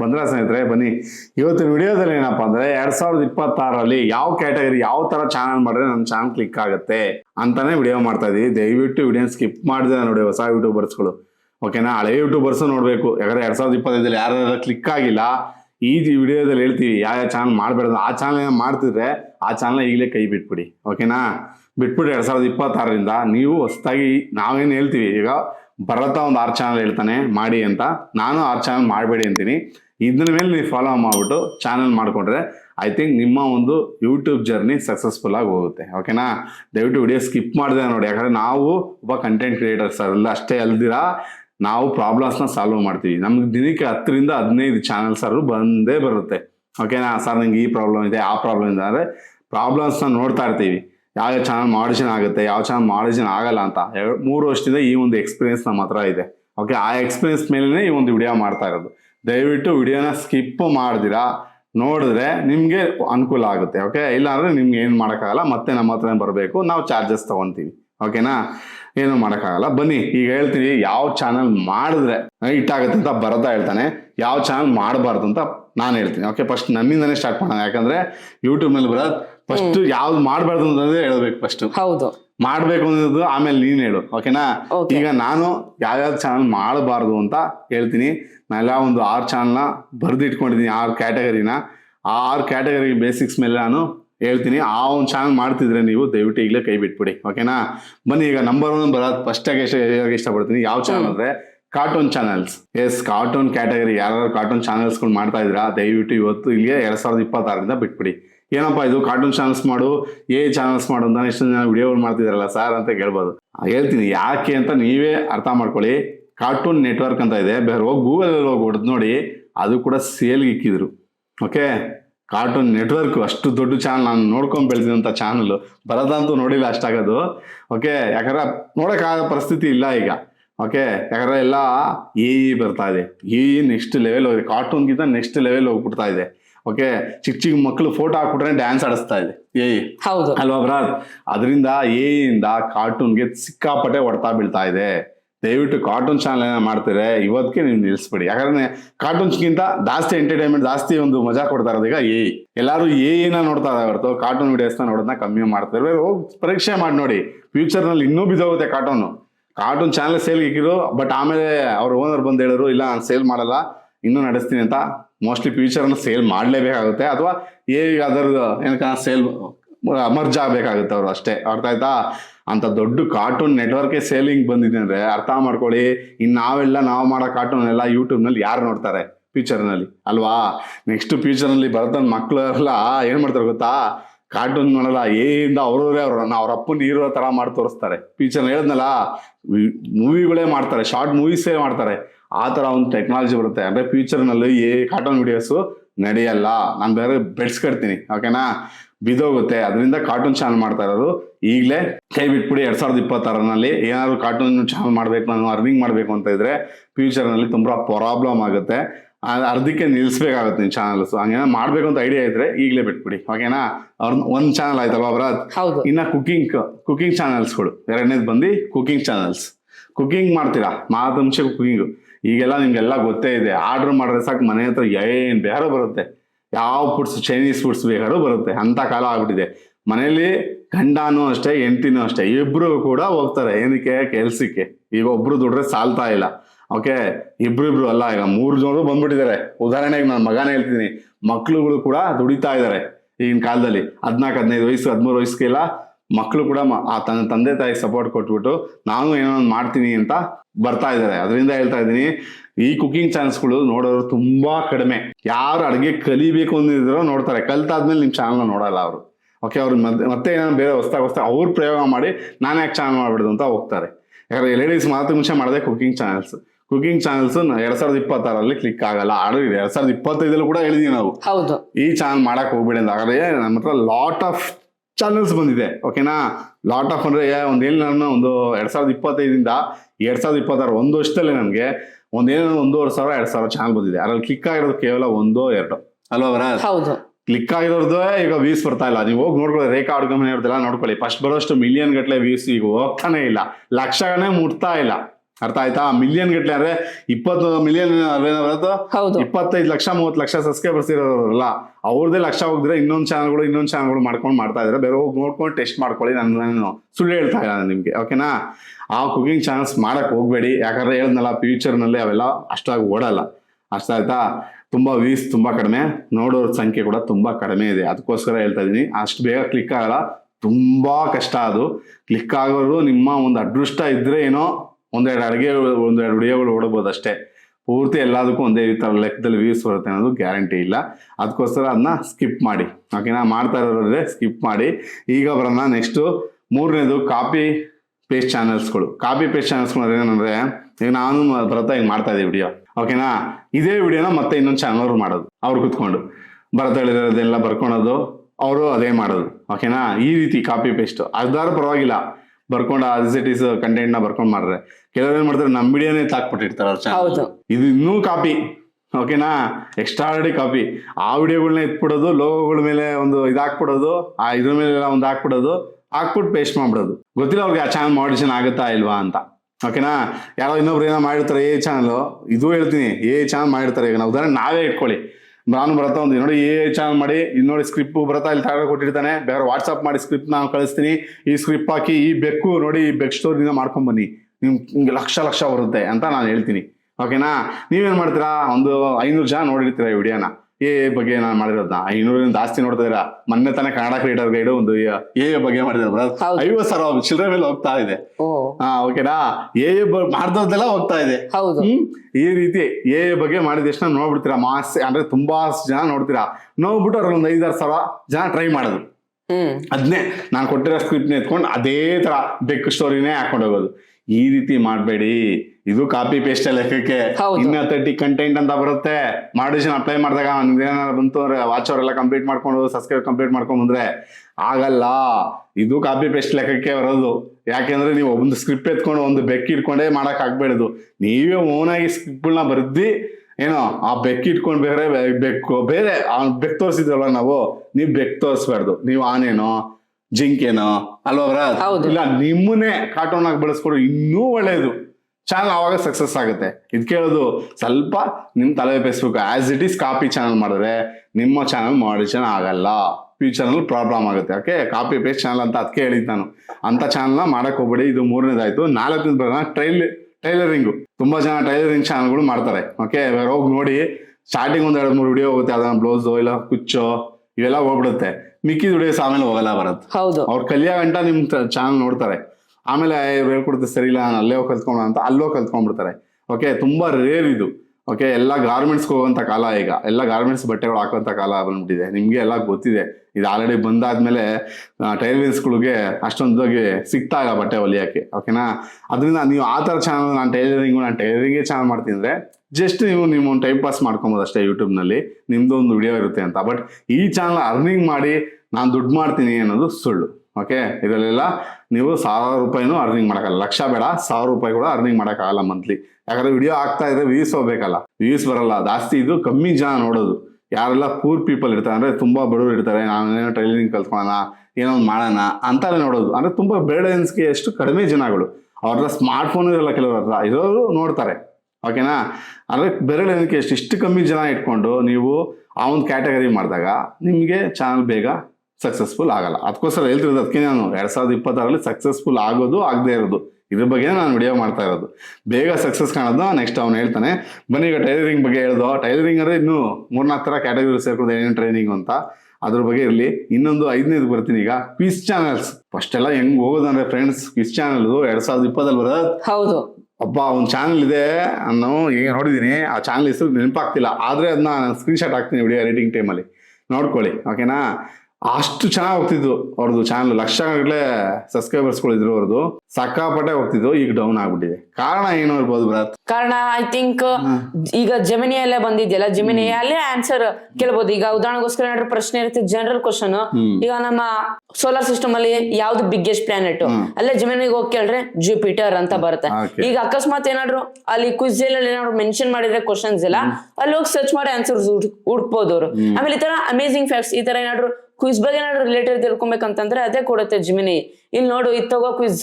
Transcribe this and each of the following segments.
ಬಂದ್ರ ಸ್ನೇಹಿತರೆ, ಬನ್ನಿ. ಇವತ್ತು ವಿಡಿಯೋದಲ್ಲಿ ಏನಪ್ಪಾ ಅಂದ್ರೆ ಎರಡ್ ಸಾವಿರದ ಇಪ್ಪತ್ತಾರಲ್ಲಿ ಯಾವ ಕ್ಯಾಟಗರಿ ಯಾವ ತರ ಚಾನಲ್ ಮಾಡಿದ್ರೆ ನನ್ನ ಚಾನಲ್ ಕ್ಲಿಕ್ ಆಗುತ್ತೆ ಅಂತಾನೆ ವಿಡಿಯೋ ಮಾಡ್ತಾ ಇದೀವಿ ದಯವಿಟ್ಟು ವಿಡಿಯೋ ಸ್ಕಿಪ್ ಮಾಡಿದೆ ನೋಡಿ ಹೊಸ ಯೂಟ್ಯೂಬರ್ಸ್ಗಳು. ಓಕೆನಾ? ಹಳೆ ಯೂಟ್ಯೂಬರ್ಸ್ ನೋಡ್ಬೇಕು. ಯಾಕಂದ್ರೆ ಎರಡ್ ಸಾವಿರದ ಇಪ್ಪತ್ತೈದಲ್ಲಿ ಯಾರು ಕ್ಲಿಕ್ ಆಗಿಲ್ಲ, ಈ ವಿಡಿಯೋದಲ್ಲಿ ಹೇಳ್ತೀವಿ, ಯಾವ ಯಾವ ಚಾನಲ್ ಮಾಡಬೇಡ ಆ ಚಾನಲ್ ಮಾಡ್ತಿದ್ರೆ ಆ ಚಾನಲ್ ಈಗಲೇ ಕೈ ಬಿಟ್ಬಿಡಿ. ಓಕೆನಾ? ಬಿಟ್ಬಿಡಿ ಎರಡ್ ಸಾವಿರದ ಇಪ್ಪತ್ತಾರರಿಂದ. ನೀವು ಹೊಸದಾಗಿ ನಾವೇನು ಹೇಳ್ತೀವಿ, ಈಗ ಭರತ ಒಂದು ಆರು ಚಾನಲ್ ಹೇಳ್ತಾನೆ, ಮಾಡಿ ಅಂತ. ನಾನು ಆರು ಚಾನಲ್ ಮಾಡಬೇಡಿ ಅಂತೀನಿ. ಇದ್ರ ಮೇಲೆ ನೀವು ಫಾಲೋ ಮಾಡಿಬಿಟ್ಟು ಚಾನಲ್ ಮಾಡಿಕೊಂಡ್ರೆ ಐ ಥಿಂಕ್ ನಿಮ್ಮ ಒಂದು ಯೂಟ್ಯೂಬ್ ಜರ್ನಿ ಸಕ್ಸಸ್ಫುಲ್ ಆಗಿ ಹೋಗುತ್ತೆ. ಓಕೆನಾ ದಯವಿಟ್ಟು ವಿಡಿಯೋ ಸ್ಕಿಪ್ ಮಾಡಿದೆ ನೋಡಿ. ಯಾಕಂದ್ರೆ ನಾವು ಒಬ್ಬ ಕಂಟೆಂಟ್ ಕ್ರಿಯೇಟರ್ಸ್ ಅಲ್ಲ ಅಷ್ಟೇ ಅಲ್ದಿರ? ನಾವು ಪ್ರಾಬ್ಲಮ್ಸ್ನ ಸಾಲ್ವ್ ಮಾಡ್ತೀವಿ. ನಮ್ಗೆ ದಿನಕ್ಕೆ ಹತ್ತರಿಂದ ಹದಿನೈದು ಚಾನಲ್ಸ್ ಸರ್ ಬಂದೇ ಬರುತ್ತೆ. ಓಕೆನಾ ಸರ್ ನಂಗೆ ಈ ಪ್ರಾಬ್ಲಮ್ ಇದೆ, ಆ ಪ್ರಾಬ್ಲಮ್ ಇದೆ. ಅಂದರೆ ಪ್ರಾಬ್ಲಮ್ಸ್ನ ನೋಡ್ತಾ ಇರ್ತೀವಿ. ಯಾವ ಚಾನಲ್ ಮಾಡಿಷನ್ ಆಗುತ್ತೆ ಯಾವ ಚಾನಲ್ ಮಾಡಿಷನ್ ಆಗಲ್ಲ ಅಂತ ಮೂರು ವರ್ಷದಿಂದ ಈ ಒಂದು ಎಕ್ಸ್ಪೀರಿಯನ್ಸ್ ನಮ್ಮ ಹತ್ರ ಇದೆ. ಓಕೆ ಆ ಎಕ್ಸ್ಪೀರಿಯನ್ಸ್ ಮೇಲೇ ಈ ಒಂದು ವಿಡಿಯೋ ಮಾಡ್ತಾ ಇರೋದು. ದಯವಿಟ್ಟು ವಿಡಿಯೋನ ಸ್ಕಿಪ್ ಮಾಡಿದಿರಾ, ನೋಡಿದ್ರೆ ನಿಮಗೆ ಅನುಕೂಲ ಆಗುತ್ತೆ ಓಕೆ ಇಲ್ಲಾಂದ್ರೆ ನಿಮ್ಗೆ ಏನು ಮಾಡೋಕ್ಕಾಗಲ್ಲ, ಮತ್ತೆ ನಮ್ಮ ಹತ್ರ ಬರಬೇಕು, ನಾವು ಚಾರ್ಜಸ್ ತಗೊಂತೀವಿ ಓಕೆನಾ ಏನು ಮಾಡೋಕ್ಕಾಗಲ್ಲ. ಬನ್ನಿ, ಈಗ ಹೇಳ್ತೀನಿ, ಯಾವ ಚಾನಲ್ ಮಾಡಿದ್ರೆ ಇಟ್ಟಾಗುತ್ತೆ ಅಂತ ಬರತಾ ಹೇಳ್ತಾನೆ, ಯಾವ ಚಾನಲ್ ಮಾಡಬಾರ್ದು ಅಂತ ನಾನು ಹೇಳ್ತೀನಿ ಓಕೆ ಫಸ್ಟ್ ನನ್ನಿಂದನೇ ಸ್ಟಾರ್ಟ್ ಮಾಡೋಣ, ಯಾಕಂದರೆ ಯೂಟ್ಯೂಬ್ನಲ್ಲಿ ಬರೋದು ಫಸ್ಟ್ ಯಾವ್ದು ಮಾಡಬಾರ್ದು ಅಂತಂದ್ರೆ ಹೇಳ್ಬೇಕು ಫಸ್ಟ್ ಹೌದು. ಮಾಡ್ಬೇಕು ಅನ್ನೋದು ಆಮೇಲೆ ನೀನ್ ಹೇಳು ಓಕೆನಾ? ಈಗ ನಾನು ಯಾವ್ಯಾವ ಚಾನಲ್ ಮಾಡಬಾರ್ದು ಅಂತ ಹೇಳ್ತೀನಿ. ನಾನೆಲ್ಲ ಒಂದು ಆರು ಚಾನಲ್ನ ಬರ್ದಿಟ್ಕೊಂಡಿದೀನಿ ಆರು ಕ್ಯಾಟಗರಿನ ಆ ಆರು ಕ್ಯಾಟಗರಿ ಬೇಸಿಕ್ಸ್ ಮೇಲೆ ನಾನು ಹೇಳ್ತೀನಿ. ಆ ಒಂದು ಚಾನಲ್ ಮಾಡ್ತಿದ್ರೆ ನೀವು ದಯವಿಟ್ಟು ಈಗಲೇ ಕೈ ಬಿಟ್ಬಿಡಿ ಓಕೆನಾ? ಬನ್ನಿ ಈಗ ನಂಬರ್ ಒನ್ ಬರೋದು ಫಸ್ಟ್ ಆಗಿ ಇಷ್ಟಪಡ್ತೀನಿ. ಯಾವ ಚಾನಲ್ ಅಂದ್ರೆ cartoon channels yes cartoon category ಯಾರು ಕಾರ್ಟೂನ್ ಚಾನಲ್ಸ್ಗಳು ಮಾಡ್ತಾ ಇದ್ದೀರಾ ದಯವಿಟ್ಟು ಇವತ್ತು ಇಲ್ಲಿಗೆ ಎರಡ್ ಸಾವಿರದ ಇಪ್ಪತ್ತಾರರಿಂದ ಬಿಟ್ಬಿಡಿ. ಏನಪ್ಪಾ ಇದು ಕಾರ್ಟೂನ್ ಚಾನಲ್ಸ್ ಮಾಡು ಏ ಚಾನಲ್ಸ್ ಮಾಡು ಅಂತ ಇಷ್ಟೊಂದು ಜನ ವಿಡಿಯೋಗಳು ಮಾಡ್ತಿದಾರಲ್ಲ ಸರ್ ಅಂತ ಕೇಳ್ಬೋದು. ಹೇಳ್ತೀನಿ, ಯಾಕೆ ಅಂತ ನೀವೇ ಅರ್ಥ ಮಾಡ್ಕೊಳ್ಳಿ. ಕಾರ್ಟೂನ್ ನೆಟ್ವರ್ಕ್ ಅಂತ ಇದೆ, ಬೇರೆ ಹೋಗಿ ಗೂಗಲಲ್ಲಿ ಹೋಗಿ ಹೊಡೆದು ನೋಡಿ, ಅದು ಕೂಡ ಸೇಲ್ಗೆ ಇಕ್ಕಿದ್ರು. ಓಕೆ ಕಾರ್ಟೂನ್ ನೆಟ್ವರ್ಕ್ ಅಷ್ಟು ದೊಡ್ಡ ಚಾನಲ್ ನಾನು ನೋಡ್ಕೊಂಡ್ ಬೆಳೆದಿದಂಥ ಚಾನಲ್ ಬರೋದಂತೂ ನೋಡಿಲ್ಲ ಅಷ್ಟಾಗೋದು. ಓಕೆ ಯಾಕಂದ್ರೆ ನೋಡೋಕ್ಕಾಗೋ ಪರಿಸ್ಥಿತಿ ಇಲ್ಲ ಈಗ. ಓಕೆ ಯಾಕಂದ್ರೆ ಎಲ್ಲ ಎ ಇ ಬರ್ತಾ ಇದೆ. ಇ ನೆಕ್ಸ್ಟ್ ಲೆವೆಲ್ ಹೋಗಿದೆ. ಕಾರ್ಟೂನ್ಗಿಂತ ನೆಕ್ಸ್ಟ್ ಲೆವೆಲ್ ಹೋಗ್ಬಿಡ್ತಾ ಇದೆ. ಓಕೆ? ಚಿಕ್ಕ ಚಿಕ್ಕ ಮಕ್ಕಳು ಫೋಟೋ ಹಾಕ್ಬಿಟ್ರೆ ಡ್ಯಾನ್ಸ್ ಆಡಿಸ್ತಾ ಇದೆ. ಏಯ್ ಹೌದು. ಅಲ್ವಾ ಬ್ರಾದ್ ಅದರಿಂದ ಏಯಿಂದ ಇಂದ ಕಾರ್ಟೂನ್ಗೆ ಸಿಕ್ಕಾಪಟ್ಟೆ ಹೊಡ್ತಾ ಬೀಳ್ತಾ ಇದೆ. ದಯವಿಟ್ಟು ಕಾರ್ಟೂನ್ ಚಾನಲ್ ಏನೋ ಮಾಡ್ತಾರೆ ಇವತ್ತಿಗೆ ನೀವು ನಿಲ್ಲಿಸ್ಬಿಡಿ ಯಾಕಂದ್ರೆ ಕಾರ್ಟೂನ್ಸ್ಗಿಂತ ಜಾಸ್ತಿ ಎಂಟರ್ಟೈನ್ಮೆಂಟ್ ಜಾಸ್ತಿ ಒಂದು ಮಜಾ ಕೊಡ್ತಾ ಇರೋದು ಈಗ ಎ ಎಲ್ಲರೂ ಏನ ನೋಡ್ತಾ ಇದ್ದಾರೆ ಹೊರತು ಕಾರ್ಟೂನ್ ವಿಡಿಯೋಸ್ನ ನೋಡೋದನ್ನ ಕಮ್ಮಿ ಮಾಡ್ತಾರೆ ಹೋಗಿ ಪರೀಕ್ಷೆ ಮಾಡಿ ನೋಡಿ. ಫ್ಯೂಚರ್ನಲ್ಲಿ ಇನ್ನೂ ಬಿದ್ದೋಗುತ್ತೆ ಕಾರ್ಟೂನು. ಕಾರ್ಟೂನ್ ಚಾನಲ್ ಸೇಲ್ ಇಕ್ಕಿದ್ರು ಬಟ್ ಆಮೇಲೆ ಅವ್ರ ಓನರ್ ಬಂದು ಹೇಳಿದ್ರು ಇಲ್ಲ ನಾನು ಸೇಲ್ ಮಾಡಲ್ಲ ಇನ್ನೂ ನಡೆಸ್ತೀನಿ ಅಂತ ಮೋಸ್ಟ್ಲಿ ಫ್ಯೂಚರ್ನ ಸೇಲ್ ಮಾಡಲೇಬೇಕಾಗುತ್ತೆ ಅಥವಾ ಏ ಅದರದ್ದು ಏನಕ್ಕ ಸೇಲ್ ಮರ್ಜ್ ಆಗಬೇಕಾಗುತ್ತೆ ಅವರು ಅಷ್ಟೇ. ಅರ್ಥ ಆಯ್ತಾ? ಅಂತ ದೊಡ್ಡ ಕಾರ್ಟೂನ್ ನೆಟ್ವರ್ಕೇ ಸೇಲಿಂಗ್ ಬಂದಿದೆ ಅಂದ್ರೆ ಅರ್ಥ ಮಾಡ್ಕೊಳ್ಳಿ. ಇನ್ನು ನಾವೆಲ್ಲ ನಾವು ಮಾಡೋ ಕಾರ್ಟೂನ್ ಎಲ್ಲ ಯೂಟ್ಯೂಬ್ನಲ್ಲಿ ಯಾರು ನೋಡ್ತಾರೆ? ಫ್ಯೂಚರ್ನಲ್ಲಿ ಅಲ್ವಾ? ನೆಕ್ಸ್ಟ್ ಫ್ಯೂಚರ್ನಲ್ಲಿ ಬರ್ತಾನ ಮಕ್ಕಳು ಎಲ್ಲ ಏನು ಮಾಡ್ತಾರೆ ಗೊತ್ತಾ? ಕಾರ್ಟೂನ್ ನೋಡಲ್ಲ, ಏಯಿಂದ ಅವ್ರವ್ರೇ ಅವ್ರ. ಅವ್ರ ಅಪ್ಪನ ಇರೋ ತರ ಮಾಡಿ ತೋರಿಸ್ತಾರೆ. ಫ್ಯೂಚರ್ ಹೇಳಿದ್ನಲ್ಲ ಮೂವಿಗಳೇ ಮಾಡ್ತಾರೆ. ಶಾರ್ಟ್ ಮೂವೀಸೇ ಮಾಡ್ತಾರೆ. ಆ ಥರ ಒಂದು ಟೆಕ್ನಾಲಜಿ ಬರುತ್ತೆ. ಅಂದ್ರೆ ಫ್ಯೂಚರ್ನಲ್ಲಿ ಏ ಕಾರ್ಟೂನ್ ವಿಡಿಯೋಸು ನಡೆಯಲ್ಲ. ನಾನು ಬೇರೆ ಬೆಳೆಸ್ಕೊಡ್ತೀನಿ ಓಕೆನಾ ಬಿದೋಗುತ್ತೆ. ಅದರಿಂದ ಕಾರ್ಟೂನ್ ಚಾನಲ್ ಮಾಡ್ತಾ ಇರೋದು ಈಗಲೇ ಕೈ ಬಿಟ್ಬಿಡಿ ಎರಡು ಸಾವಿರದ ಇಪ್ಪತ್ತಾರನಲ್ಲಿ ಏನಾದ್ರು ಕಾರ್ಟೂನ್ ಚಾನಲ್ ಮಾಡಬೇಕು ನಾನು ಅರ್ನಿಂಗ್ ಮಾಡಬೇಕು ಅಂತ ಇದ್ರೆ ಫ್ಯೂಚರ್ನಲ್ಲಿ ತುಂಬಾ ಪ್ರಾಬ್ಲಮ್ ಆಗುತ್ತೆ. ಅರ್ಧಕ್ಕೆ ನಿಲ್ಲಿಸ್ಬೇಕಾಗುತ್ತೆ ನಿಮ್ಮ ಚಾನಲ್ಸ್ ಹಂಗೇನ ಮಾಡ್ಬೇಕು ಅಂತ ಐಡಿಯಾ ಇದ್ರೆ ಈಗಲೇ ಬಿಟ್ಬಿಡಿ ಓಕೆನಾ ಅವ್ರ ಒಂದು ಚಾನಲ್ ಆಯ್ತಲ್ವಾ ಅವರ ಹೌದು. ಇನ್ನ ಕುಕಿಂಗ್ ಕುಕಿಂಗ್ ಚಾನಲ್ಸ್ಗಳು ಎರಡನೇದು ಬಂದು ಕುಕಿಂಗ್ ಚಾನಲ್ಸ್ ಕುಕಿಂಗ್ ಮಾಡ್ತೀರಾ? ಮಾತು ಮುಂಚೆ ಕುಕಿಂಗ್ ಈಗೆಲ್ಲ ನಿಮ್ಗೆಲ್ಲ ಗೊತ್ತೇ ಇದೆ. ಆರ್ಡರ್ ಮಾಡಿದ್ರೆ ಸಾಕು, ಮನೆ ಹತ್ರ ಏನು ಬೇಕಾದ್ರೂ ಬರುತ್ತೆ. ಯಾವ ಫುಡ್ಸ್ ಚೈನೀಸ್ ಫುಡ್ಸ್ ಬೇಕಾದ್ರೂ ಬರುತ್ತೆ. ಅಂತ ಕಾಲ ಆಗ್ಬಿಟ್ಟಿದೆ. ಮನೇಲಿ ಗಂಡನೂ ಅಷ್ಟೇ, ಹೆಂಡತಿನೂ ಅಷ್ಟೇ. ಇಬ್ರು ಕೂಡ ಹೋಗ್ತಾರೆ. ಏನಕ್ಕೆ? ಕೆಲ್ಸಕ್ಕೆ. ಈಗ ಒಬ್ರು ದುಡ್ರೆ ಸಾಲ್ತಾ ಇಲ್ಲ. ಓಕೆ ಇಬ್ರಿಬ್ರು ಅಲ್ಲ, ಈಗ ಮೂರು ಜನರು ಬಂದ್ಬಿಟ್ಟಿದ್ದಾರೆ. ಉದಾಹರಣೆಗೆ ನನ್ನ ಮಗನೇ ಹೇಳ್ತೀನಿ. ಮಕ್ಳುಗಳು ಕೂಡ ದುಡಿತಾ ಇದ್ದಾರೆ ಈಗಿನ ಕಾಲದಲ್ಲಿ. ಹದಿನಾಲ್ಕು, ಹದಿನೈದು ವಯಸ್ಸು, ಹದಿಮೂರು ವಯಸ್ಸಿಗೆಲ್ಲ ಮಕ್ಕಳು ಕೂಡ ಆ ತನ್ನ ತಂದೆ ತಾಯಿ ಸಪೋರ್ಟ್ ಕೊಟ್ಬಿಟ್ಟು ನಾನು ಏನೋ ಒಂದು ಮಾಡ್ತೀನಿ ಅಂತ ಬರ್ತಾ ಇದ್ದಾರೆ. ಅದರಿಂದ ಹೇಳ್ತಾ ಇದ್ದೀನಿ ಈ ಕುಕಿಂಗ್ ಚಾನಲ್ಸ್ಗಳು ನೋಡೋರು ತುಂಬಾ ಕಡಿಮೆ. ಯಾರು ಅಡುಗೆ ಕಲಿಬೇಕು ಅಂದಿದ್ರು ನೋಡ್ತಾರೆ. ಕಲ್ತಾದ್ಮೇಲೆ ನಿಮ್ಮ ಚಾನಲ್ನ ನೋಡಲ್ಲ ಅವರು. ಓಕೆ ಅವ್ರು ಮತ್ತೆ ಮತ್ತೆ ಏನೋ ಬೇರೆ ಹೊಸ್ತಾಗ ಹೊಸ್ತಾಗ ಅವ್ರು ಪ್ರಯೋಗ ಮಾಡಿ ನಾನು ಯಾಕೆ ಚಾನಲ್ ಮಾಡ್ಬಿಡ್ದು ಅಂತ ಹೋಗ್ತಾರೆ. ಯಾಕಂದ್ರೆ ಲೇಡೀಸ್ ಮಾತು ಮುಂಚೆ ಮಾಡಿದೆ ಕುಕಿಂಗ್ ಚಾನಲ್ಸ್ ಕುಕಿಂಗ್ ಚಾನಲ್ಸ್ ಎರಡ್ ಸಾವಿರದ ಇಪ್ಪತ್ತಾರಲ್ಲಿ ಕ್ಲಿಕ್ ಆಗಲ್ಲ. ಆರ್ಡರ್ ಇದೆ. ಎರಡ್ ಸಾವಿರದ ಇಪ್ಪತ್ತೈದಲ್ಲೂ ಕೂಡ ಹೇಳಿದೀವಿ ನಾವು. ಹೌದು. ಈ ಚಾನಲ್ ಮಾಡಕ್ ಹೋಗ್ಬೇಡಿ ಅಂತ. ನಮ್ಮ ಹತ್ರ ಲಾಟ್ ಆಫ್ ಚಾನಲ್ಸ್ ಬಂದಿದೆ ಓಕೆನಾ ಲಾಟ್ ಆಫ್ ಅಂದರೆ ಒಂದ್ ಏನ್ ನಾನು ಒಂದು ಎರಡು ಸಾವಿರದ ಇಪ್ಪತ್ತೈದಿಂದ ಎರಡು ಸಾವಿರದ ಇಪ್ಪತ್ತಾರು ಒಂದು ವರ್ಷದಲ್ಲೇ ನನಗೆ ಒಂದೇನೋ ಒಂದೂವರೆ ಸಾವಿರ ಎರಡು ಸಾವಿರ ಚಾನಲ್ ಬಂದಿದೆ. ಅದ್ರಲ್ಲಿ ಕ್ಲಿಕ್ ಆಗಿರೋದು ಕೇವಲ ಒಂದೋ ಎರಡು. ಅಲ್ವಾ ಹೌದು. ಕ್ಲಿಕ್ ಆಗಿರೋದು ಈಗ ವ್ಯೂಸ್ ಬರ್ತಾ ಇಲ್ಲ. ನೀವು ಹೋಗಿ ನೋಡ್ಕೊಳ್ಳಿ ರೇಖಾ ಅಡ್ಗಮನೆ ಅವ್ರದ್ದೆಲ್ಲ ನೋಡ್ಕೊಳ್ಳಿ. ಫಸ್ಟ್ ಬರೋಷ್ಟು ಮಿಲಿಯನ್ ಗಟ್ಟಲೆ ವ್ಯೂಸ್ ಈಗ ಹೋಗ್ತಾನೆ ಇಲ್ಲ. ಲಕ್ಷಗಣೆ ಮುಟ್ತಾ ಇಲ್ಲ. ಅರ್ಥ ಆಯ್ತಾ? ಮಿಲಿಯನ್ ಗಟ್ಲೆ ಅಂದ್ರೆ ಇಪ್ಪತ್ತು ಮಿಲಿಯನ್ ಇಪ್ಪತ್ತೈದು ಲಕ್ಷ ಮೂವತ್ತು ಲಕ್ಷ ಸಬ್ಸ್ಕ್ರೈಬರ್ಸ್ ಇರೋರಲ್ಲ ಅವ್ರದೇ ಲಕ್ಷ ಹೋಗಿದ್ರೆ ಇನ್ನೊಂದು ಚಾನಲ್ಗಳು ಇನ್ನೊಂದು ಚಾನಲ್ಗಳು ಮಾಡ್ಕೊಂಡು ಮಾಡ್ತಾ ಇದ್ರೆ ಬೇರೆ ಹೋಗಿ ನೋಡ್ಕೊಂಡು ಟೆಸ್ಟ್ ಮಾಡ್ಕೊಳ್ಳಿ ನಾನು ನಾನು ಸುಳ್ಳು ಹೇಳ್ತಾ ಇಲ್ಲ ನಿಮಗೆ ಓಕೆನಾ ಆ ಕುಕಿಂಗ್ ಚಾನಲ್ಸ್ ಮಾಡಕ್ ಹೋಗ್ಬೇಡಿ. ಯಾಕಂದ್ರೆ ಹೇಳಿದ್ನಲ್ಲ ಫ್ಯೂಚರ್ನಲ್ಲಿ ಅವೆಲ್ಲ ಅಷ್ಟಾಗಿ ಓಡಲ್ಲ. ಅಷ್ಟ ಆಯ್ತಾ? ತುಂಬಾ ವೀಸ್ ತುಂಬಾ ಕಡಿಮೆ. ನೋಡೋರ ಸಂಖ್ಯೆ ಕೂಡ ತುಂಬಾ ಕಡಿಮೆ ಇದೆ. ಅದಕ್ಕೋಸ್ಕರ ಹೇಳ್ತಾ ಇದೀನಿ ಅಷ್ಟು ಬೇಗ ಕ್ಲಿಕ್ ಆಗಲ್ಲ. ತುಂಬಾ ಕಷ್ಟ ಅದು. ಕ್ಲಿಕ್ ಆಗೋರು ನಿಮ್ಮ ಒಂದು ಅದೃಷ್ಟ ಇದ್ರೆ ಏನೋ ಒಂದೆರಡು ಅಡುಗೆ, ಒಂದೆರಡು ವಿಡಿಯೋಗಳು ಓಡಬಹುದು ಅಷ್ಟೇ. ಪೂರ್ತಿ ಎಲ್ಲದಕ್ಕೂ ಒಂದೇ ಥರ ಲೆಕ್ಕದಲ್ಲಿ ವ್ಯೂಸ್ ಬರುತ್ತೆ ಅನ್ನೋದು ಗ್ಯಾರಂಟಿ ಇಲ್ಲ. ಅದಕ್ಕೋಸ್ಕರ ಅದನ್ನ ಸ್ಕಿಪ್ ಮಾಡಿ. ಓಕೆನಾ ಮಾಡ್ತಾ ಇರೋದ್ರೆ ಸ್ಕಿಪ್ ಮಾಡಿ. ಈಗ ಬರೋಣ ನೆಕ್ಸ್ಟು ಮೂರನೇದು ಕಾಪಿ ಪೇಸ್ಟ್ ಚಾನಲ್ಸ್ಗಳು ಕಾಪಿ ಪೇಸ್ಟ್ ಚಾನಲ್ಸ್ಗಳು ಏನಂದ್ರೆ, ಈಗ ನಾನು ಬರತ್ತಾ ಹಿಂಗೆ ಮಾಡ್ತಾ ಇದ್ದೀವಿ ವಿಡಿಯೋ ಓಕೆನಾ ಇದೇ ವಿಡಿಯೋನ ಮತ್ತೆ ಇನ್ನೊಂದು ಚಾನಲ್ ಅವ್ರು ಮಾಡೋದು. ಅವ್ರು ಕುತ್ಕೊಂಡು. ಭರತ ಹೇಳಿರೋದೆಲ್ಲ ಬರ್ಕೊಳೋದು. ಅವರು ಅದೇ ಮಾಡೋದು. ಓಕೆನಾ ಈ ರೀತಿ ಕಾಪಿ ಪೇಸ್ಟ್ ಅದಾದ್ರೂ ಪರವಾಗಿಲ್ಲ. ಬರ್ಕೊಂಡು ಆಸ್ ಇಟ್ ಈಸ್ ಕಂಟೆಂಟ್ನ ಬರ್ಕೊಂಡು ಮಾಡ್ರೆ. ಕೆಲವ್ರು ಏನ್ ಮಾಡ್ತಾರೆ ನಮ್ಮ ವಿಡಿಯೋನೇ ತಾಕ್ಬಿಟ್ಟಿರ್ತಾರೆ ಅವ್ರ ಇದು ಇನ್ನೂ ಕಾಪಿ ಓಕೆನಾ ಎಕ್ಸ್ಟ್ರಾಡಿ ಕಾಪಿ ಆ ವಿಡಿಯೋಗಳನ್ನ ಎತ್ಬಿಡೋದು ಲೋಗೋಗಳ ಮೇಲೆ ಒಂದು ಇದಾಕ್ಬಿಡೋದು ಆ ಇದ್ರ ಮೇಲೆ ಎಲ್ಲ ಒಂದು ಹಾಕ್ಬಿಡೋದು ಹಾಕ್ಬಿಟ್ಟು ಪೇಸ್ಟ್ ಮಾಡ್ಬಿಡೋದು. ಗೊತ್ತಿಲ್ಲ ಅವ್ರಿಗೆ ಆ ಚಾನಲ್ ಮಾಡಿಷನ್ ಆಗುತ್ತಾ ಇಲ್ವಾ ಅಂತ. ಓಕೆನಾ ಯಾರೋ ಇನ್ನೊಬ್ರು ಏನೋ ಮಾಡಿರ್ತಾರೆ ಏ ಚಾನಲ್ ಇದು ಹೇಳ್ತೀನಿ ಏ ಚಾನಲ್ ಮಾಡಿರ್ತಾರೆ. ಈಗ ನಾವು ಉದಾಹರಣೆ ನಾವೇ ಇಟ್ಕೊಳ್ಳಿ. ನಾನು ಬರ್ತಾ ಒಂದು, ನೋಡಿ ಏ ಚಾನಲ್ ಮಾಡಿ, ಇದು ನೋಡಿ ಸ್ಕ್ರಿಪ್ಟ್ ಬರತ್ತಾ? ಇಲ್ಲಿ ತಗೊಂಡು ಕೊಟ್ಟಿರ್ತಾನೆ. ಬೇರೆ ವಾಟ್ಸಪ್ ಮಾಡಿ ಸ್ಕ್ರಿಪ್ಟ್ ನಾನು ಕಳಿಸ್ತೀನಿ. ಈ ಸ್ಕ್ರಿಪ್ಟ್ ಹಾಕಿ, ಈ ಬೆಕ್ಕು ನೋಡಿ, ಈ ಬೆಕ್ ಸ್ಟೋರಿನ ಮಾಡ್ಕೊಂಡ್ ಬನ್ನಿ. ನಿಮ್, ನಿಮ್ಗೆ ಲಕ್ಷ ಲಕ್ಷ ಬರುತ್ತೆ ಅಂತ ನಾನು ಹೇಳ್ತೀನಿ. ಓಕೆನಾ ನೀವೇನು ಮಾಡ್ತೀರಾ? ಒಂದು ಐನೂರು ಜನ ನೋಡಿರ್ತೀರಾ ಈ ವಿಡಿಯೋನ ಎ ಬಗ್ಗೆ ನಾನು ಮಾಡಿರೋದನ್ನ ಐನೂರಿಂದ ಜಾಸ್ತಿ ನೋಡ್ತಾ ಇದ್ದೀರಾ? ಮೊನ್ನೆ ತಾನೇ ಕನ್ನಡ ಕ್ರಿಯೇಟರ್ ಗೈಡ್ ಒಂದು ಎ ಬಗ್ಗೆ ಮಾಡಿದ್ರು. ಬ್ರದರ್ ಐವತ್ತು ಸಾವಿರ ಚಿಲ್ಲರೆ ಮೇಲೆ ಹೋಗ್ತಾ ಇದೆ. ಹಾ ಓಕೆನಾ ಎ ಮಾಡ್ದೆಲ್ಲ ಹೋಗ್ತಾ ಇದೆ. ಹೌದು. ಈ ರೀತಿ ಎ ಬಗ್ಗೆ ಮಾಡಿದ ಎಷ್ಟು ನೋಡ್ಬಿಡ್ತೀರಾ? ಮಾಸ್ ಅಂದ್ರೆ ತುಂಬಾ ಜನ ನೋಡ್ತೀರಾ? ನೋಡ್ಬಿಟ್ಟು ಅವ್ರಲ್ಲಿ ಒಂದು ಐದಾರು ಸಾವಿರ ಜನ ಟ್ರೈ ಮಾಡೋದು ಹ್ಮ್. ಅದನ್ನೇ ನಾನು ಕೊಟ್ಟಿರೋ ಸ್ಕ್ರಿಪ್ಟ್ ಎತ್ಕೊಂಡು ಅದೇ ತರ ಬೆಕ್ ಸ್ಟೋರಿನೇ ಹಾಕೊಂಡು ಹೋಗೋದು. ಈ ರೀತಿ ಮಾಡಬೇಡಿ. ಇದು ಕಾಪಿ ಪೇಸ್ಟ್ ಲೆಕ್ಕಕ್ಕೆ ಇನ್ನೂ ತರ್ಟಿ ಕಂಟೆಂಟ್ ಅಂತ ಬರುತ್ತೆ. ಮಾಡಿಷನ್ ಅಪ್ಲೈ ಮಾಡಿದಾಗ ಏನಾದ್ರು ಬಂತು ಅಂದ್ರೆ ವಾಚ್ ಅವರೆಲ್ಲ ಕಂಪ್ಲೀಟ್ ಮಾಡ್ಕೊಂಡು ಸಬ್ಸ್ಕ್ರೈಬ್ ಕಂಪ್ಲೀಟ್ ಮಾಡ್ಕೊಂಡು ಬಂದ್ರೆ ಆಗಲ್ಲ. ಇದು ಕಾಪಿ ಪೇಸ್ಟ್ ಲೆಕ್ಕಕ್ಕೆ ಬರೋದು. ಯಾಕೆಂದ್ರೆ ನೀವು ಒಂದು ಸ್ಕ್ರಿಪ್ಟ್ ಎತ್ಕೊಂಡು ಒಂದು ಬೆಕ್ ಇಟ್ಕೊಂಡೇ ಮಾಡಕ್ ಆಗ್ಬೇಡದು. ನೀವೇ ಓನಾಗಿ ಸ್ಕ್ರಿಪ್ಟ್ಗಳನ್ನ ಬರ್ದಿ ಏನೋ ಆ ಬೆಕ್ ಇಟ್ಕೊಂಡು ಬೇರೆ ಬೆಕ್ಕು ಬೇರೆ ಆ ಬೆಕ್ ತೋರಿಸಿದ್ರಲ್ವ ನಾವು? ನೀವು ಬೆಕ್ ತೋರಿಸ್ಬಾರ್ದು. ನೀವು ಆನೇನೋ ಜಿಂಕೆನೋ? ಅಲ್ವಾ? ಇಲ್ಲ ನಿಮ್ಮನ್ನೇ ಕಾರ್ಟೂನ್ ಆಗಿ ಬೆಳೆಸ್ಕೊಡು ಇನ್ನೂ ಒಳ್ಳೇದು. ಚಾನಲ್ ಆವಾಗ ಸಕ್ಸಸ್ ಆಗುತ್ತೆ. ಇದು ಕೇಳೋದು ಸ್ವಲ್ಪ ನಿಮ್ಮ ತಲೆ ಬೇಯಿಸ್ಬೇಕು. As it is copy channel ಮಾಡಿದ್ರೆ ನಿಮ್ಮ ಚಾನಲ್ ಮಾಡಿಷನ್ ಆಗಲ್ಲ. ಫ್ಯೂಚರ್ನಲ್ಲಿ ಪ್ರಾಬ್ಲಮ್ ಆಗುತ್ತೆ. ಓಕೆ ಕಾಪಿ ಪೇಸ್ಟ್ ಚಾನಲ್ ಅಂತ ಅದಕ್ಕೆ ಹೇಳಿದ್ದು ನಾನು. ಅಂತ ಚಾನಲ್ನ ಮಾಡಕ್ ಹೋಗ್ಬೇಡಿ. ಇದು ಮೂರನೇದಾಯ್ತು. ನಾಲ್ಕನೇದು ಬರೋಣ. ಟ್ರೈಲ್ ಟೈಲರಿಂಗು ತುಂಬಾ ಜನ ಟೈಲರಿಂಗ್ ಚಾನಲ್ಗಳು ಮಾಡ್ತಾರೆ. ಓಕೆ ಹೋಗಿ ನೋಡಿ. ಸ್ಟಾರ್ಟಿಂಗ್ ಒಂದು ಎರಡು ಮೂರು ವಿಡಿಯೋ ಹೋಗುತ್ತೆ. ಅದನ್ನ ಬ್ಲೌಸು ಇಲ್ಲ ಕುಚ್ಚೋ ಇವೆಲ್ಲ ಹೋಗ್ಬಿಡುತ್ತೆ. ಮಿಕ್ಕಿದ ವಿಡಿಯೋಸ್ ಆಮೇಲೆ ಹೋಗಲ್ಲ ಬರುತ್ತೆ ಹೌದು. ಅವ್ರು ಕಲಿಯೋ ಗಂಟ ನಿಮ್ ಚಾನಲ್ ನೋಡ್ತಾರೆ. ಆಮೇಲೆ ಇವ್ರು ಹೇಳ್ಕೊಡುತ್ತೆ ಸರಿ ಇಲ್ಲ ನಾನು ಅಲ್ಲೇ ಹೋಗಿ ಕಲ್ತ್ಕೊಂಡ ಅಂತ ಅಲ್ಲೋ ಕಲ್ತ್ಕೊಂಡ್ಬಿಡ್ತಾರೆ. ಓಕೆ ತುಂಬಾ ರೇರ್ ಇದು. ಓಕೆ ಎಲ್ಲ ಗಾರ್ಮೆಂಟ್ಸ್ಗೆ ಹೋಗುವಂತ ಕಾಲ ಈಗ. ಎಲ್ಲ ಗಾರ್ಮೆಂಟ್ಸ್ ಬಟ್ಟೆಗಳು ಹಾಕುವಂತ ಕಾಲ ಬಂದ್ಬಿಟ್ಟಿದೆ. ನಿಮ್ಗೆ ಎಲ್ಲ ಗೊತ್ತಿದೆ. ಇದು ಆಲ್ರೆಡಿ ಬಂದಾದ್ಮೇಲೆ ಟೈಲರಿಂಗ್ಸ್ಗಳಿಗೆ ಅಷ್ಟೊಂದಾಗಿ ಸಿಗ್ತಾ ಇಲ್ಲ ಬಟ್ಟೆ ಹೊಲಿಯಕ್ಕೆ. ಓಕೆನಾ? ಅದರಿಂದ ನೀವು ಆ ಥರ ಚಾನಲ್ ನಾನು ಟೈಲರಿಂಗ್ ನಾನು ಟೈಲರಿಂಗೇ ಚಾನಲ್ ಮಾಡ್ತೀನಿ ಅಂದ್ರೆ ಜಸ್ಟ್ ನೀವು ನಿಮ್ಮ ಟೈಮ್ ಪಾಸ್ ಮಾಡ್ಕೊಬೋದು ಅಷ್ಟೇ ಯೂಟ್ಯೂಬ್ನಲ್ಲಿ ನಿಮ್ದು ಒಂದು ವಿಡಿಯೋ ಇರುತ್ತೆ ಅಂತ. ಬಟ್ ಈ ಚಾನಲ್ ಅರ್ನಿಂಗ್ ಮಾಡಿ ನಾನು ದುಡ್ಡು ಮಾಡ್ತೀನಿ ಅನ್ನೋದು ಸುಳ್ಳು. ಓಕೆ ಇದರಲ್ಲೆಲ್ಲ ನೀವು ಸಾವಿರ ರೂಪಾಯಿನೂ ಅರ್ನಿಂಗ್ ಮಾಡೋಕ್ಕಲ್ಲ ಲಕ್ಷ ಬೇಡ, ಸಾವಿರ ರೂಪಾಯಿ ಕೂಡ ಅರ್ನಿಂಗ್ ಮಾಡೋಕ್ಕಾಗಲ್ಲ ಮಂತ್ಲಿ ಯಾಕಂದ್ರೆ ವಿಡಿಯೋ ಆಗ್ತಾ ಇದ್ರೆ ವ್ಯೂಸ್ ಹೋಗ್ಬೇಕಲ್ಲ. ವ್ಯೂಸ್ ಬರಲ್ಲ. ಜಾಸ್ತಿ ಇದು ಕಮ್ಮಿ ಜನ ನೋಡೋದು. ಯಾರೆಲ್ಲ ಪೂರ್ ಪೀಪಲ್ ಇರ್ತಾರೆ, ಅಂದರೆ ತುಂಬ ಬಡವರು ಇರ್ತಾರೆ ನಾನೇನೋ ಟ್ರೈನಿಂಗ್ ಕಲ್ತ್ಕೊಳ್ಳೋಣ ಏನೋ ಒಂದು ಮಾಡೋಣ ಅಂತಾನೆ ನೋಡೋದು. ಅಂದ್ರೆ ತುಂಬಾ ಬೇಡನ್ಸ್ಗೆ ಎಷ್ಟು ಕಡಿಮೆ ಜನಗಳು. ಅವ್ರ ಸ್ಮಾರ್ಟ್ ಫೋನ್ ಇರಲ್ಲ ಕೆಲವ್ರ ಇರೋರು ನೋಡ್ತಾರೆ. ಓಕೆನಾ ಅಂದರೆ ಬೆರಳು ಏನಕ್ಕೆ ಎಷ್ಟು ಇಷ್ಟು ಕಮ್ಮಿ ಜನ ಇಟ್ಕೊಂಡು ನೀವು ಆ ಒಂದು ಕ್ಯಾಟಗರಿ ಮಾಡಿದಾಗ ನಿಮಗೆ ಚಾನಲ್ ಬೇಗ ಸಕ್ಸಸ್ಫುಲ್ ಆಗಲ್ಲ. ಅದಕ್ಕೋಸ್ಕರ ಹೇಳ್ತಿರೋದು ಅದಕ್ಕೆ ನಾನು. ಎರಡು ಸಾವಿರದ ಇಪ್ಪತ್ತಾರಲ್ಲಿ ಸಕ್ಸಸ್ಫುಲ್ ಆಗೋದು ಆಗದೆ ಇರೋದು. ಇದ್ರ ಬಗ್ಗೆ ನಾನು ವಿಡಿಯೋ ಮಾಡ್ತಾ ಇರೋದು. ಬೇಗ ಸಕ್ಸಸ್ ಕಾಣೋದು ನೆಕ್ಸ್ಟ್ ಅವ್ನು ಹೇಳ್ತಾನೆ. ಬನ್ನಿ ಈಗ ಟೈಲರಿಂಗ್ ಬಗ್ಗೆ ಹೇಳ್ದು. ಟೈಲರಿಂಗ್ ಅಂದರೆ ಇನ್ನೂ ಮೂರ್ನಾಲ್ಕು ಥರ ಕ್ಯಾಟಗರಿ ಸೇರ್ಕೊಂಡು ಏನೇನು ಟ್ರೈನಿಂಗ್ ಅಂತ. ಅದ್ರ ಬಗ್ಗೆ ಇರಲಿ. ಇನ್ನೊಂದು ಐದನೇದು ಬರ್ತೀನಿ ಈಗ. ಕ್ವಿಸ್ ಚಾನಲ್ಸ್ ಫಸ್ಟ್ ಎಲ್ಲ ಹೆಂಗ್ ಹೋಗೋದಂದ್ರೆ ಫ್ರೆಂಡ್ಸ್ ಕ್ವಿಸ್ ಚಾನಲ್ ಎರಡ್ ಸಾವಿರದ ಇಪ್ಪತ್ತಲ್ಲಿ ಬರೋದು ಹೌದು. ಒಬ್ಬ ಒಂದು ಚಾನಲ್ ಇದೆ ನಾನು ಈಗ ನೋಡಿದ್ದೀನಿ ಆ ಚಾನಲ್ ಹೆಸರು ನೆನಪಾಗ್ತಿಲ್ಲ. ಆದರೆ ಅದನ್ನ ನಾನು ಸ್ಕ್ರೀನ್ ಶಾಟ್ ಹಾಕ್ತೀನಿ ವಿಡಿಯೋ ಎಡಿಟಿಂಗ್ ಟೈಮಲ್ಲಿ ನೋಡ್ಕೊಳ್ಳಿ ಓಕೆನಾ ಅಷ್ಟು ಚೆನ್ನಾಗಿ ಹೋಗ್ತಿದ್ವು ಅವ್ರದ್ದು ಚಾನಲ್ ಲಕ್ಷಗಟ್ಟಲೆ ಸಬ್ಸ್ಕ್ರೈಬರ್ಸ್ಗಳಿದ್ರು ಅವ್ರದ್ದು ಸಕ್ಕಾಪಟ್ಟೆ ಹೋಗ್ತಿದ್ವು ಈಗ ಡೌನ್ ಆಗ್ಬಿಟ್ಟಿದೆ. ಕಾರಣ ಏನು ಇರ್ಬೋದು ಬ್ರತ್ ಕಾರಣ ಐ ಥಿಂಕ್ ಈಗ ಜಮಿನಿಯಲ್ಲೇ ಬಂದಿದ್ಯಲ್ಲ? ಜಮಿನಿಯಲ್ಲೇ ಆನ್ಸರ್ ಕೇಳ್ಬೋದು. ಈಗ ಉದಾಹರಣೆಗೋಸ್ಕರ ಏನಾದ್ರು ಪ್ರಶ್ನೆ ಇರುತ್ತೆ ಜನರಲ್ ಕ್ವಶನ್ ಈಗ ನಮ್ಮ ಸೋಲಾರ್ ಸಿಸ್ಟಮ್ ಅಲ್ಲಿ ಯಾವ್ದು ಬಿಗ್ಗೆಸ್ಟ್ ಪ್ಲಾನೆಟ್. ಅಲ್ಲೇ ಜಮಿನಿಗೆ ಹೋಗಿ ಕೇಳ್ರೆ ಜುಪಿಟರ್ ಅಂತ ಬರುತ್ತೆ. ಈಗ ಅಕಸ್ಮಾತ್ ಏನಾದ್ರು ಅಲ್ಲಿ ಕ್ವಿಜ್ ಅಲ್ಲಿ ಏನಾದ್ರು ಮೆನ್ಷನ್ ಮಾಡಿದ್ರೆ ಕ್ವಶನ್ಸ್ ಎಲ್ಲ ಅಲ್ಲಿ ಹೋಗಿ ಸರ್ಚ್ ಮಾಡಿ ಆನ್ಸರ್ ಹುಡ್ಕ್ಬೋದು ಅವರು. ಆಮೇಲೆ ಈ ತರ ಅಮೇಸಿಂಗ್ ಫ್ಯಾಕ್ಟ್ಸ್ ಈ ತರ ಏನಾದ್ರು ಕ್ವಿಸ್ ಬಗ್ಗೆ ಏನಾದ್ರು ರಿಲೇಟೆಡ್ ತಿಳ್ಕೊಬೇಕಂತಂದ್ರೆ ಅದೇ ಕೊಡುತ್ತೆ ಜಿಮಿನಿ ಇಲ್ಲಿ ನೋಡು ಇದು ತಗೋ ಕ್ವಿಸ್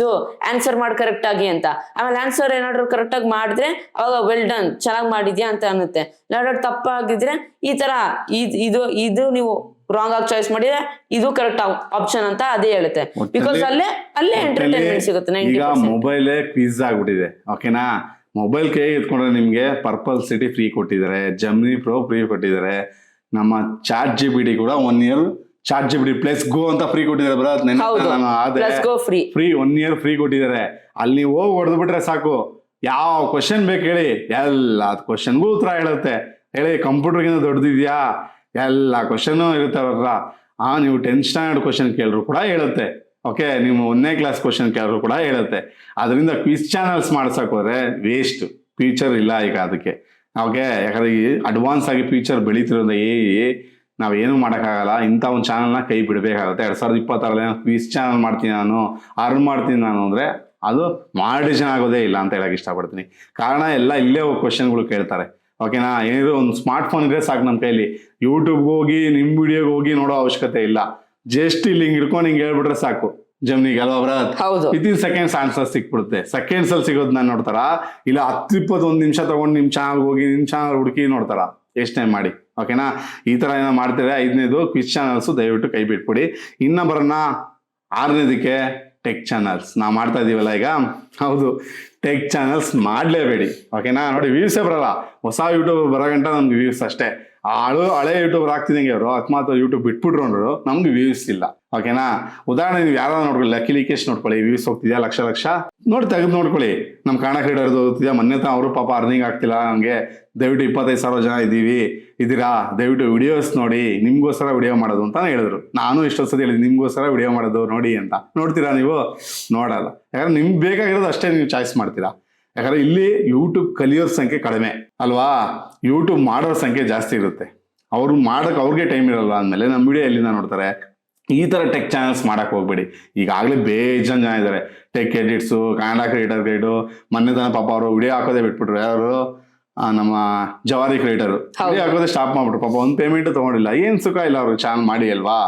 ಆನ್ಸರ್ ಮಾಡಿ ಕರೆಕ್ಟ್ ಆಗಿ ಅಂತ. ಆಮೇಲೆ ಆನ್ಸರ್ ಏನಾದ್ರು ಕರೆಕ್ಟ್ ಆಗಿ ಮಾಡಿದ್ರೆ ಅವಾಗ ವೆಲ್ ಡನ್ ಚೆನ್ನಾಗಿ ಮಾಡಿದ್ಯಾ ಅಂತ ಅನ್ನುತ್ತೆ. ಏನಾದ್ರು ತಪ್ಪಾಗಿದ್ರೆ ಈ ತರ ಇದ್- ಇದು ಇದು ನೀವು ರಾಂಗ್ ಆಗಿ ಚಾಯ್ಸ್ ಮಾಡಿದ್ರೆ ಇದು ಕರೆಕ್ಟ್ ಆಪ್ಷನ್ ಅಂತ ಅದೇ ಹೇಳುತ್ತೆ. ಬಿಕಾಸ್ ಅಲ್ಲೇ ಅಲ್ಲೇ ಎಂಟರ್ಟೈನ್ಮೆಂಟ್ ಸಿಗುತ್ತೆ ಈಗ ಮೊಬೈಲೇ ಕ್ವಿಜ್ ಆಗ್ಬಿಟ್ಟಿದೆ ಓಕೆನಾ ಮೊಬೈಲ್ ಕೈ ಎತ್ಕೊಂಡ್ರೆ ನಿಮ್ಗೆ ಪರ್ಪಲ್ ಸಿಟಿ ಫ್ರೀ ಕೊಟ್ಟಿದ್ದಾರೆ ಜಮ್ನಿ ಪ್ರೋ ಫ್ರೀ ಕೊಟ್ಟಿದ್ದಾರೆ ನಮ್ಮ ಚಾಟ್ ಜಿ ಬಿ ಡಿ ಕೂಡ one year ChatGPT plus go ಅಂತ ಫ್ರೀ ಕೊಟ್ಟಿದ್ದಾರೆ ಬರತ್ ಹೌದು. ನಾನು ಆದ್ರೆ plus go free free one year free ಕೊಟ್ಟಿದ್ದಾರೆ. ಅಲ್ಲಿ ನೀವು ಹೋಗಿ ಹೊಡೆದು ಬಿಟ್ರೆ ಸಾಕು. ಯಾವ ಕ್ವಶನ್ ಬೇಕು ಹೇಳಿ. ಎಲ್ಲ ಕ್ವಶನ್ಗೂ ಉತ್ತರ ಹೇಳುತ್ತೆ. ಹೇಳಿ ಕಂಪ್ಯೂಟರ್ಗಿಂತ ದೊಡ್ಡದಿದ್ಯಾ? ಎಲ್ಲ ಕ್ವಶನ್ ಇರುತ್ತೆ ಅವ್ರ ಆ ನೀವು ಟೆಂತ್ ಸ್ಟ್ಯಾಂಡರ್ಡ್ ಕ್ವಶನ್ ಕೇಳಿದ್ರು ಕೂಡ ಹೇಳುತ್ತೆ. ಓಕೆ ನೀವು ಒಂದನೇ ಕ್ಲಾಸ್ ಕ್ವಶನ್ ಕೇಳಿದ್ರು ಕೂಡ ಹೇಳುತ್ತೆ. ಅದರಿಂದ ಕ್ವಿಸ್ ಚಾನಲ್ಸ್ ಮಾಡ್ಸಕ್ ಹೋದ್ರೆ ವೇಸ್ಟ್ ಫ್ಯೂಚರ್ ಇಲ್ಲ ಈಗ ಅದಕ್ಕೆ. ಓಕೆ ಯಾಕಂದ್ರೆ ಅಡ್ವಾನ್ಸ್ ಆಗಿ ಫ್ಯೂಚರ್ ಬೆಳೀತಿರೋದ್ರಿಂದ ಏ ನಾವೇನು ಮಾಡೋಕ್ಕಾಗಲ್ಲ ಇಂಥ ಒಂದು ಚಾನಲ್ನ ಕೈ ಬಿಡಬೇಕಾಗುತ್ತೆ. ಎರಡು ಸಾವಿರದ ಇಪ್ಪತ್ತಾರಲ್ಲಿ ಕ್ವಿಸ್ ಚಾನಲ್ ಮಾಡ್ತೀನಿ ನಾನು ಅರ್ನ್ ಮಾಡ್ತೀನಿ ನಾನು ಅಂದರೆ ಅದು ಮಾಡಿಷನ್ ಆಗೋದೇ ಇಲ್ಲ ಅಂತ ಹೇಳಕ್ ಇಷ್ಟಪಡ್ತೀನಿ. ಕಾರಣ ಎಲ್ಲ ಇಲ್ಲೇ ಕ್ವಶನ್ಗಳು ಕೇಳ್ತಾರೆ. ಓಕೆನಾ ಏನಿದ್ರು ಒಂದು ಸ್ಮಾರ್ಟ್ ಫೋನ್ ಇದ್ರೆ ಸಾಕು ನಮ್ಮ ಕೈಲಿ. ಯೂಟ್ಯೂಬ್ಗೆ ಹೋಗಿ ನಿಮ್ಮ ವಿಡಿಯೋಗೆ ಹೋಗಿ ನೋಡೋ ಅವಶ್ಯಕತೆ ಇಲ್ಲ. ಜಸ್ಟ್ ಇಲ್ಲಿ ಹಿಂಗೆ ಹಿಡ್ಕೊಂಡು ಹಿಂಗೆ ಹೇಳ್ಬಿಟ್ರೆ ಸಾಕು. ಜಮ್ನಿಗೆ ಅಲ್ವಾ ಹೌದು. ವಿತಿನ್ ಸೆಕೆಂಡ್ಸ್ ಆನ್ಸರ್ ಸಿಕ್ಬಿಡುತ್ತೆ. ಸೆಕೆಂಡ್ಸ್ ಅಲ್ಲಿ ಸಿಗೋದು ನಾನು ನೋಡ್ತಾರ? ಇಲ್ಲ ಹತ್ತು ಇಪ್ಪತ್ತೊಂದು ನಿಮಿಷ ತಗೊಂಡು ನಿಮ್ ಚಾನಲ್ಗೆ ಹೋಗಿ ನಿಮ್ ಚಾನಲ್ ಹುಡುಕಿ ನೋಡ್ತಾರ? ಎಷ್ಟು ಟೈಮ್ ಮಾಡಿ. ಓಕೆನಾ ಈ ತರ ಏನೋ ಮಾಡ್ತೀರಾ ಐದನೇದು ಕ್ವಿಸ್ ಚಾನಲ್ಸು ದಯವಿಟ್ಟು ಕೈ ಬಿಟ್ಬಿಡಿ. ಇನ್ನ ಬರೋಣ ಆರನೇದಕ್ಕೆ ಟೆಕ್ ಚಾನಲ್ಸ್ ನಾವು ಮಾಡ್ತಾ ಇದೀವಲ್ಲ ಈಗ? ಹೌದು. ಟೆಕ್ ಚಾನಲ್ಸ್ ಮಾಡಲೇಬೇಡಿ. ಓಕೆನಾ ನೋಡಿ ವ್ಯೂಸೇ ಬರಲ್ಲ. ಹೊಸ ಯೂಟ್ಯೂಬ್ ಬರೋ ಗಂಟ ನಮ್ಗೆ ವ್ಯೂಸ್ ಅಷ್ಟೇ. ಹಳು ಹಳೆ ಯೂಟ್ಯೂಬರ್ ಆಗ್ತಿದ್ದಂಗೆ ಅವರು ಅಕಸ್ಮಾತ್ ಯೂಟ್ಯೂಬ್ ಬಿಟ್ಬಿಟ್ರು ಅಂದ್ರು ನಮ್ಗೆ ವ್ಯೂಸ್ ಇಲ್ಲ. ಓಕೆನಾ? ಉದಾಹರಣೆ ನೀವು ಯಾರು ನೋಡ್ಕೊಳ್ಳಿ? ಲಕ್ಕಿ ಲಿಕೇಶ್ ನೋಡ್ಕೊಳ್ಳಿ. ವ್ಯೂಸ್ ಹೋಗ್ತಿದ್ಯಾ ಲಕ್ಷ ಲಕ್ಷ? ನೋಡಿ, ತೆಗೆದು ನೋಡ್ಕೊಳ್ಳಿ. ನಮ್ಮ ಕಾಣ ಕ್ರೀಡರ್ದು ಹೋಗ್ತಿದ್ಯಾ? ಮೊನ್ನೆ ತಾ ಅವರು ಪಾಪ ಅರ್ನಿಂಗ್ ಆಗ್ತಿಲ್ಲ ನಮಗೆ. ದಯವಿಟ್ಟು ಇಪ್ಪತ್ತೈದು ಸಾವಿರ ಜನ ಇದ್ದೀವಿ. ಇದ್ದೀರಾ? ದಯವಿಟ್ಟು ವಿಡಿಯೋಸ್ ನೋಡಿ. ನಿಮ್ಗೋಸ್ಕರ ವಿಡಿಯೋ ಮಾಡೋದು ಅಂತ ಹೇಳಿದ್ರು. ನಾನು ಎಷ್ಟೊಂದು ಸತಿ ಹೇಳಿದ್ವಿ ನಿಮ್ಗೋಸ್ಕರ ವಿಡಿಯೋ ಮಾಡೋದು ನೋಡಿ ಅಂತ. ನೋಡ್ತೀರಾ ನೀವು? ನೋಡಲ್ಲ. ಯಾಕಂದ್ರೆ ನಿಮ್ಗೆ ಬೇಕಾಗಿರೋದು ಅಷ್ಟೇ ನೀವು ಚಾಯ್ಸ್ ಮಾಡ್ತೀರಾ. ಯಾಕಂದ್ರೆ ಇಲ್ಲಿ ಯೂಟ್ಯೂಬ್ ಕಲಿಯೋರ್ ಸಂಖ್ಯೆ ಕಡಿಮೆ. ಅಲ್ವಾ? ಯೂಟ್ಯೂಬ್ ಮಾಡೋರ್ ಸಂಖ್ಯೆ ಜಾಸ್ತಿ ಇರುತ್ತೆ. ಅವರು ಮಾಡೋಕೆ ಅವ್ರಿಗೆ ಟೈಮ್ ಇರಲ್ಲ ಅಂದಮೇಲೆ ನಮ್ಮ ವಿಡಿಯೋ ಎಲ್ಲಿಂದ ನೋಡ್ತಾರೆ? ಈ ತರ ಟೆಕ್ ಚಾನಲ್ಸ್ ಮಾಡಕ್ ಹೋಗ್ಬೇಡಿ. ಈಗಾಗಲೇ ಬೇಜಾನ್ ಜನ ಇದ್ದಾರೆ tech edits Kannada creator guide ಮೊನ್ನೆ ತನ ಪಾಪ ಅವರು ವಿಡಿಯೋ ಹಾಕೋದೇ ಬಿಟ್ಬಿಟ್ರು. ಯಾರು? ನಮ್ಮ ಜವಾರಿ ಕ್ರಿಯೇಟರ್. ವಿಡಿಯೋ ಹಾಕೋದೇ ಸ್ಟಾಪ್ ಮಾಡ್ಬಿಟ್ರು. ಪಾಪ ಒಂದು ಪೇಮೆಂಟ್ ತಗೊಂಡಿಲ್ಲ. ಏನ್ ಸುಖ ಇಲ್ಲ ಅವರು ಚಾನಲ್ ಮಾಡಿ ಅಲ್ವಾ?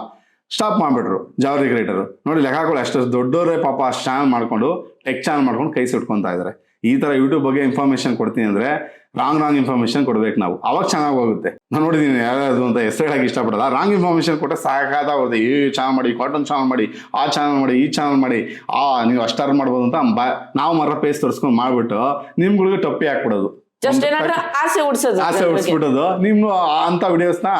ಸ್ಟಾಪ್ ಮಾಡ್ಬಿಟ್ರು ಜವಾರಿ ಕ್ರಿಯೇಟರ್ ನೋಡಿ ಲೆಕ್ಕ ಹಾಕೊಳ್ಳಿ ಅಷ್ಟು ದೊಡ್ಡವರೇ ಪಾಪ ಅಷ್ಟು ಚಾನಲ್ ಮಾಡ್ಕೊಂಡು ಟೆಕ್ ಚಾನಲ್ ಮಾಡ್ಕೊಂಡು ಕೈ ಸುಟ್ಕೊಂತ ಇದಾರೆ. ಈ ತರ ಯೂಟ್ಯೂಬ್ ಬಗ್ಗೆ ಇನ್ಫಾರ್ಮೇಶನ್ ಕೊಡ್ತೀನಿ ಅಂದ್ರೆ ರಾಂಗ್ ರಾಂಗ್ ಇನ್ಫಾರ್ಮೇಶನ್ ಕೊಡ್ಬೇಕು ನಾವು. ಅವಾಗ ಚೆನ್ನಾಗಿ ಹೋಗುತ್ತೆ. ನಾನು ನೋಡಿದ್ದೀನಿ ಯಾರ್ಯಾರು ಅಂತ ಹೆಸರು ಇಷ್ಟಪಡಲ್ಲ. ರಾಂಗ್ ಇನ್ಫಾರ್ಮೇಶನ್ ಕೊಟ್ಟರೆ ಸಾಕಾದ ಅವ್ರದ್ದು ಈ ಚಾನಲ್ ಮಾಡಿ ಕಾಟನ್ ಚಾನಲ್ ಮಾಡಿ ಆ ಚಾನಲ್ ಮಾಡಿ ಈ ಚಾನಲ್ ಮಾಡಿ. ಆ ನೀವು ಅಷ್ಟಾರು ಮಾಡ್ಬೋದು ಅಂತ ಬಾ ನಾವು ಮರ ಪೇಸ್ ತೋರಿಸ್ಕೊಂಡು ಮಾಡ್ಬಿಟ್ಟು ನಿಮ್ಗಳಿಗೆ ಟೊಪ್ಪಿ ಹಾಕ್ಬಿಡೋದು. ಆಸೆ ಉಡ್ಸೋದು ಆಸೆ. ಉಡ್ಸ್ಬಿಟ್ಟೋದು ನಿಮ್ಮ ಅಂತ ವಿಡಿಯೋಸ್ನ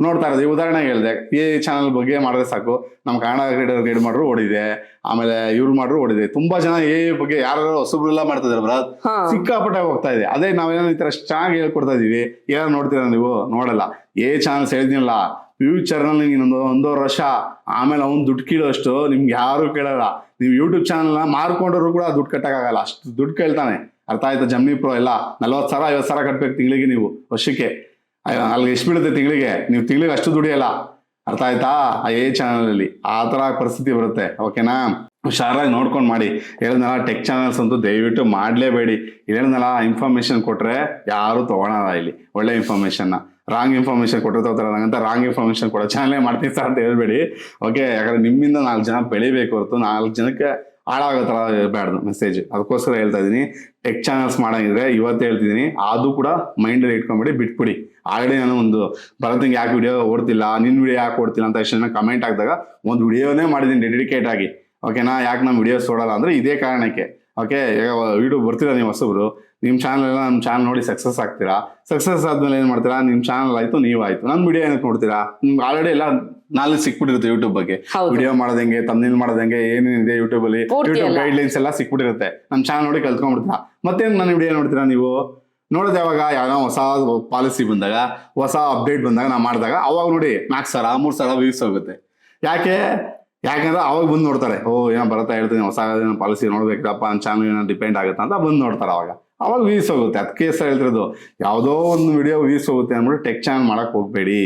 ನೋಡ್ತಾ ಇರೋದು. ಉದಾಹರಣೆ ಹೇಳಿದೆ ಎ ಚಾನಲ್ ಬಗ್ಗೆ ಮಾಡಿದ್ರೆ ಸಾಕು. ನಮ್ಮ ಕನ್ನಡ ಕ್ರೀಡೆ ಗೈಡ್ ಮಾಡ್ರು ಓಡಿದೆ. ಆಮೇಲೆ ಇವ್ರು ಮಾಡ್ರು ಓಡಿದೆ. ತುಂಬಾ ಜನ ಎ ಬಗ್ಗೆ ಯಾರು ಹೊಸಬ್ರೆಲ್ಲ ಮಾಡ್ತಿದಾರೆ ಬರತ್ ಹಾ. ಸಿಕ್ಕಾಪಟ್ಟೆ ಹೋಗ್ತಾ ಇದೆ. ಅದೇ ನಾವೇನೋ ಈ ತರ ಚೆನ್ನಾಗಿ ಹೇಳ್ಕೊಡ್ತಾ ಇದೀವಿ. ಏನೋ ನೋಡ್ತೀರಾ ನೀವು? ನೋಡಲ್ಲ. ಏ ಚಾನಲ್ಸ್ ಹೇಳಿದ್ನಿಲ್ಲ ಫ್ಯೂಚರ್ನಲ್ಲಿ ಇನ್ನೊಂದು ಒಂದೂವರೆ ವರ್ಷ ಆಮೇಲೆ ಅವ್ನು ದುಡ್ಡು ಕೀಳೋಷ್ಟು ನಿಮ್ಗೆ ಯಾರು ಕೇಳಲ್ಲ. ನೀವು ಯೂಟ್ಯೂಬ್ ಚಾನಲ್ನ ಮಾರ್ಕೊಂಡ್ರು ಕೂಡ ದುಡ್ಡು ಕಟ್ಟಕ್ಕಾಗಲ್ಲ ಅಷ್ಟು ದುಡ್ಡು ಕೇಳ್ತಾನೆ. ಅರ್ಥ ಆಯ್ತಾ? ಜಮ್ಮಿ ಪ್ರೋ ಎಲ್ಲ. ನಲ್ವತ್ತು ಸಾವಿರ ಐವತ್ತು ಸಾವಿರ ಕಟ್ಬೇಕು ತಿಂಗಳಿಗೆ ನೀವು ವರ್ಷಕ್ಕೆ. ಅಲ್ಲಿಗೆ ಎಷ್ಟು ಬೀಳುತ್ತೆ ತಿಂಗಳಿಗೆ. ನೀವು ತಿಂಗಳಿಗೆ ಅಷ್ಟು ದುಡಿಯಲ್ಲ. ಅರ್ಥ ಆಯ್ತಾ? ಆ ಏ ಚಾನಲ್ ಅಲ್ಲಿ ಆ ಥರ ಪರಿಸ್ಥಿತಿ ಬರುತ್ತೆ. ಓಕೆನಾ ಹುಷಾರಾಗಿ ನೋಡ್ಕೊಂಡು ಮಾಡಿ. ಹೇಳಿದ್ನಲ್ಲ ಟೆಕ್ ಚಾನಲ್ಸ್ ಅಂತೂ ದಯವಿಟ್ಟು ಮಾಡಲೇಬೇಡಿ. ಹೇಳಿದ್ನಲ್ಲ ಇನ್ಫಾರ್ಮೇಶನ್ ಕೊಟ್ಟರೆ ಯಾರು ತೊಗೊಳಲ್ಲ ಇಲ್ಲಿ. ಒಳ್ಳೆ ಇನ್ಫಾರ್ಮೇಶನ್ನ ರಾಂಗ್ ಇನ್ಫಾರ್ಮೇಶನ್ ಕೊಟ್ಟರೆ ತಗೋತಾರೆ ನಂಗಂತ ರಾಂಗ್ ಇನ್ಫಾರ್ಮೇಶನ್ ಕೊಡೋ ಚಾನಲೇ ಮಾಡ್ತೀನಿ ಸರ್ ಅಂತ ಹೇಳ್ಬೇಡಿ. ಓಕೆ ಯಾಕಂದ್ರೆ ನಿಮ್ಮಿಂದ ನಾಲ್ಕು ಜನ ಬೆಳಿಬೇಕು ಹೊರತು ನಾಲ್ಕು ಜನಕ್ಕೆ ಹಾಳಾಗೋ ಥರ ಇರಬಾರ್ದು ಮೆಸೇಜ್ ಅದಕ್ಕೋಸ್ಕರ ಹೇಳ್ತಾ ಇದ್ದೀನಿ ಟೆಕ್ ಚಾನಲ್ಸ್ ಮಾಡೋಂಗಿದ್ರೆ ಇವತ್ತು ಹೇಳ್ತಿದ್ದೀನಿ ಅದು ಕೂಡ ಮೈಂಡಲ್ಲಿ ಇಟ್ಕೊಂಬಿಡಿ, ಬಿಟ್ಬಿಡಿ. ಆಲ್ರೆಡಿ ನಾನು ಒಂದು ಭರತಂಗೆ ಯಾಕೆ ವಿಡಿಯೋ ಓಡ್ತಿಲ್ಲ ನಿನ್ನ ವಿಡಿಯೋ ಯಾಕೆ ಓಡ್ತಿಲ್ಲ ಅಂತ ಎಷ್ಟು ಜನ ಕಮೆಂಟ್ ಹಾಕಿದಾಗ ಒಂದು ವಿಡಿಯೋನೇ ಮಾಡಿದ್ದೀನಿ ಡೆಡಿಕೇಟ್ ಆಗಿ. ಓಕೆನಾ ಯಾಕೆ ನಮ್ಮ ವಿಡಿಯೋಸ್ ಓಡಲ್ಲ ಅಂದ್ರೆ ಇದೇ ಕಾರಣಕ್ಕೆ. ಓಕೆ ಈಗ ವಿಡಿಯೋ ಬರ್ತಿಲ್ಲ ನೀವು ಹೊಸಬ್ರು. ನಿಮ್ಮ ಚಾನಲ್ ಎಲ್ಲ ನಮ್ಮ ಚಾನಲ್ ನೋಡಿ ಸಕ್ಸಸ್ ಆಗ್ತೀರಾ? ಸಕ್ಸಸ್ ಆದ್ಮೇಲೆ ಏನು ಮಾಡ್ತೀರಾ? ನಿಮ್ಮ ಚಾನಲ್ ಆಯ್ತು ನೀವು ಆಯ್ತು. ನನ್ನ ವಿಡಿಯೋ ಏನಕ್ಕೆ ನೋಡ್ತೀರಾ? ನಿಮ್ಗೆ ಆಲ್ರೆಡಿ ಎಲ್ಲ ನಾಲೆಜ್ ಸಿಕ್ಬಿಟ್ಟಿರುತ್ತೆ ಯೂಟ್ಯೂಬ್ ಬಗ್ಗೆ. ವಿಡಿಯೋ ಮಾಡೋದಂಗೆ ತಮ್ನಿಲ್ ಮಾಡೋದಂಗೆ ಏನೇನಿದೆ ಯೂಟ್ಯೂಬ್ ಅಲ್ಲಿ? ಯೂಟ್ಯೂಬ್. ಗೈಡ್ಲೈನ್ಸ್ ಎಲ್ಲ. ಸಿಕ್ಬಿಟ್ಟಿರುತ್ತೆ. ನಮ್ಮ ಚಾನಲ್ ನೋಡಿ ಕಲ್ತ್ಕೊಂಡ್ಬಿಡ್ತೀರಾ? ಮತ್ತೇನು ನನ್ನ ವಿಡಿಯೋ ನೋಡ್ತೀರಾ ನೀವು? ನೋಡೋದು ಯಾವಾಗ? ಯಾವ್ದೋ ಹೊಸ ಪಾಲಿಸಿ ಬಂದಾಗ ಹೊಸ ಅಪ್ಡೇಟ್ ಬಂದಾಗ ನಾ ಮಾಡಿದಾಗ ಅವಾಗ ನೋಡಿ ನಾಲ್ಕು ಸಾವಿರ ಮೂರು ಸಾವಿರ ವ್ಯೂಸ್ ಹೋಗುತ್ತೆ. ಯಾಕೆ? ಯಾಕಂದ್ರೆ ಅವಾಗ ಬಂದು ನೋಡ್ತಾರೆ. ಓ ಏನೋ ಬರ್ತಾ ಹೇಳ್ತೀನಿ ಹೊಸ ಪಾಲಿಸಿ ನೋಡ್ಬೇಕಪ್ಪ ನನ್ನ ಚಾನಲ್ ಏನೋ ಡಿಪೆಂಡ್ ಆಗುತ್ತೆ ಅಂತ ಬಂದು ನೋಡ್ತಾರೆ ಅವಾಗ. ಅವಾಗ ವೀಸ್ ಹೋಗುತ್ತೆ ಅದಕ್ಕೆ ಸರ್ ಹೇಳ್ತಿರೋದು, ಯಾವುದೋ ಒಂದು ವಿಡಿಯೋ ವೀಸ್ ಹೋಗುತ್ತೆ ಅಂದ್ಬಿಟ್ಟು ಟೆಕ್ ಚಾನಲ್ ಮಾಡಕ್ ಹೋಗ್ಬೇಡಿ.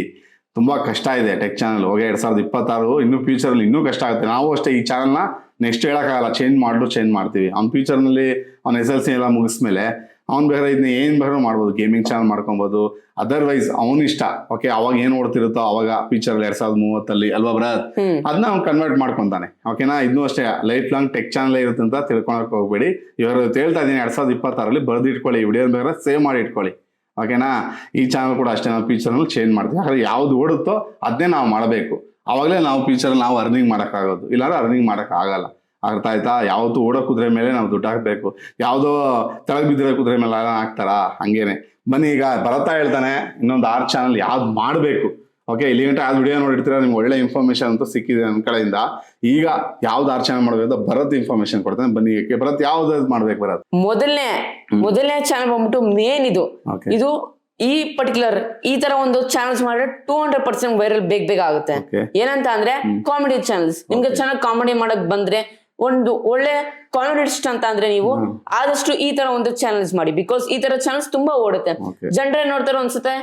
ತುಂಬಾ ಕಷ್ಟ ಇದೆ ಟೆಕ್ ಚಾನಲ್ ಹೋಗಿ ಎರಡ್ ಸಾವಿರದ ಇಪ್ಪತ್ತಾರು, ಇನ್ನು ಫ್ಯೂಚರ್ ಅಲ್ಲಿ ಇನ್ನೂ ಕಷ್ಟ ಆಗುತ್ತೆ. ನಾವು ಅಷ್ಟೇ ಈ ಚಾನಲ್ನ ನೆಕ್ಸ್ಟ್ ಹೇಳಕ್ಕಾಗಲ್ಲ. ಚೇಂಜ್ ಮಾಡ್ಲು ಚೇಂಜ್ ಮಾಡ್ತೀವಿ. ಅವ್ನ ಫ್ಯೂಚರ್ನಲ್ಲಿ ಅವ್ನ ಎಸ್ ಎಲ್ ಸಿ ಎಲ್ಲ ಮುಗಿಸ್ಮೇಲೆ ಅವ್ನ್ ಬೇಕಾದ್ರೆ ಇದನ್ನ ಏನ್ ಬೇಕಾದ್ರೂ ಮಾಡ್ಬೋದು ಗೇಮಿಂಗ್ ಚಾನಲ್ ಮಾಡ್ಕೊಬೋದು. ಅದರ್ವೈಸ್ ಅವನಿಷ್ಟ ಇಷ್ಟ. ಓಕೆ ಅವಾಗ ಏನ್ ಓಡ್ತಿರುತ್ತೋ ಅವಾಗ ಫ್ಯೂಚರ್ ಎರಡ್ ಸಾವಿರದ ಮೂವತ್ತಲ್ಲಿ ಅಲ್ವಾ ಬ್ರದ್ ಹ್ಮ್. ಅದನ್ನ ಅವ್ನು ಕನ್ವರ್ಟ್ ಮಾಡ್ಕೊಂತಾನೆ. ಓಕೆನಾ ಇನ್ನೂ ಅಷ್ಟೇ. ಲೈಫ್ ಲಾಂಗ್ ಟೆಕ್ ಚಾನಲ್ ಇರುತ್ತೆ ಅಂತ ತಿಳ್ಕೊಳಕ್ ಹೋಗ್ಬೇಡಿ. ಇವರು ಹೇಳ್ತಾ ಇದೀನಿ ಎರಡ್ ಸಾವಿರದ ಇಪ್ಪತ್ತಾರಲ್ಲಿ ಬರೆದಿಟ್ಕೊಳ್ಳಿ ಇಟ್ಕೊಳ್ಳಿ ವಿಡಿಯೋ ಬೇಕಾದ್ರೆ ಸೇವ್ ಮಾಡಿ ಇಟ್ಕೊಳ್ಳಿ. ಓಕೆನಾ ಈ ಚಾನಲ್ ಕೂಡ ಅಷ್ಟೇ ನಾವು ಫ್ಯೂಚರ್ನಲ್ಲಿ ಚೇಂಜ್ ಮಾಡ್ತೀವಿ. ಯಾಕಂದ್ರೆ ಯಾವ್ದು ಓಡುತ್ತೋ ಅದನ್ನೇ ನಾವು ಮಾಡಬೇಕು. ಅವಾಗಲೇ ನಾವು ಫ್ಯೂಚರ್ ನಾವು ಅರ್ನಿಂಗ್ ಮಾಡೋಕ್ಕಾಗೋದು. ಇಲ್ಲಾಂದ್ರೆ ಅರ್ನಿಂಗ್ ಆಗಲ್ಲ. ಅರ್ಥ ಆಯ್ತಾ? ಯಾವತ್ತು ಓಡೋ ಕುದುರೆ ಮೇಲೆ ನಾವು ದುಡ್ಡು ಹಾಕ್ಬೇಕು. ಯಾವುದೋ ತೆಳಗ್ ಬಿದ್ದಿರೋ ಕುದುರೆ ಮೇಲೆ ಹಾಕ್ತಾರಾ? ಹಂಗೇನೆ. ಬನ್ನಿ ಈಗ ಭರತ ಹೇಳ್ತಾನೆ ಇನ್ನೊಂದು ಆರ್ ಚಾನಲ್ ಯಾವ್ದು ಮಾಡಬೇಕು? ಓಕೆ ಇಲ್ಲಿ ಗಂಟೆ ಆ ವಿಡಿಯೋ ನೋಡಿರ್ತೀರ? ನಿಮ್ಗೆ ಒಳ್ಳೆ ಇನ್ಫಾರ್ಮೇಶನ್ ಅಂತೂ ಸಿಕ್ಕಿದೆ ನನ್ನ ಕಡೆಯಿಂದ. ಈಗ ಯಾವ್ದು ಆರ್ ಚಾನಲ್ ಮಾಡಬೇಕು ಅಂತ ಭರತ್ ಇನ್ಫಾರ್ಮೇಶನ್ ಕೊಡ್ತಾನೆ. ಬನ್ನಿ ಈಗ ಭರತ್ ಯಾವ್ದು ಮಾಡ್ಬೇಕು ಭರತ್? ಮೊದಲನೇ ಮೊದಲನೇ ಚಾನಲ್ ಬಂದ್ಬಿಟ್ಟು ಮೇನ್ ಇದು. ಇದು ಈ ಪರ್ಟಿಕ್ಯುಲರ್ ಈ ತರ ಒಂದು ಚಾನಲ್ಸ್ ಮಾಡಿದ್ರೆ ಟೂ ಹಂಡ್ರೆಡ್ ಪರ್ಸೆಂಟ್ ವೈರಲ್ ಬೇಗ ಬೇಗ ಆಗುತ್ತೆ. ಏನಂತ ಅಂದ್ರೆ ಕಾಮಿಡಿ ಚಾನಲ್ಸ್ ನಿಮ್ಗೆ ಚೆನ್ನಾಗಿ ಕಾಮಿಡಿ ಮಾಡಕ್ ಬಂದ್ರೆ ಒಂದು ಒಳ್ಳೆ ಕಾಮಿಡಿಸ್ಟ್ ಅಂತ ಅಂದ್ರೆ ನೀವು ಆದಷ್ಟು ಈ ತರ ಒಂದು ಚಾನಲ್ಸ್ ಮಾಡಿ. ಬಿಕಾಸ್ ಈ ತರ ಚಾನಲ್ಸ್ ತುಂಬಾ ಓಡುತ್ತೆ. ಜನರೇ ನೋಡ್ತಾರೆ ಅನ್ಸುತ್ತೆ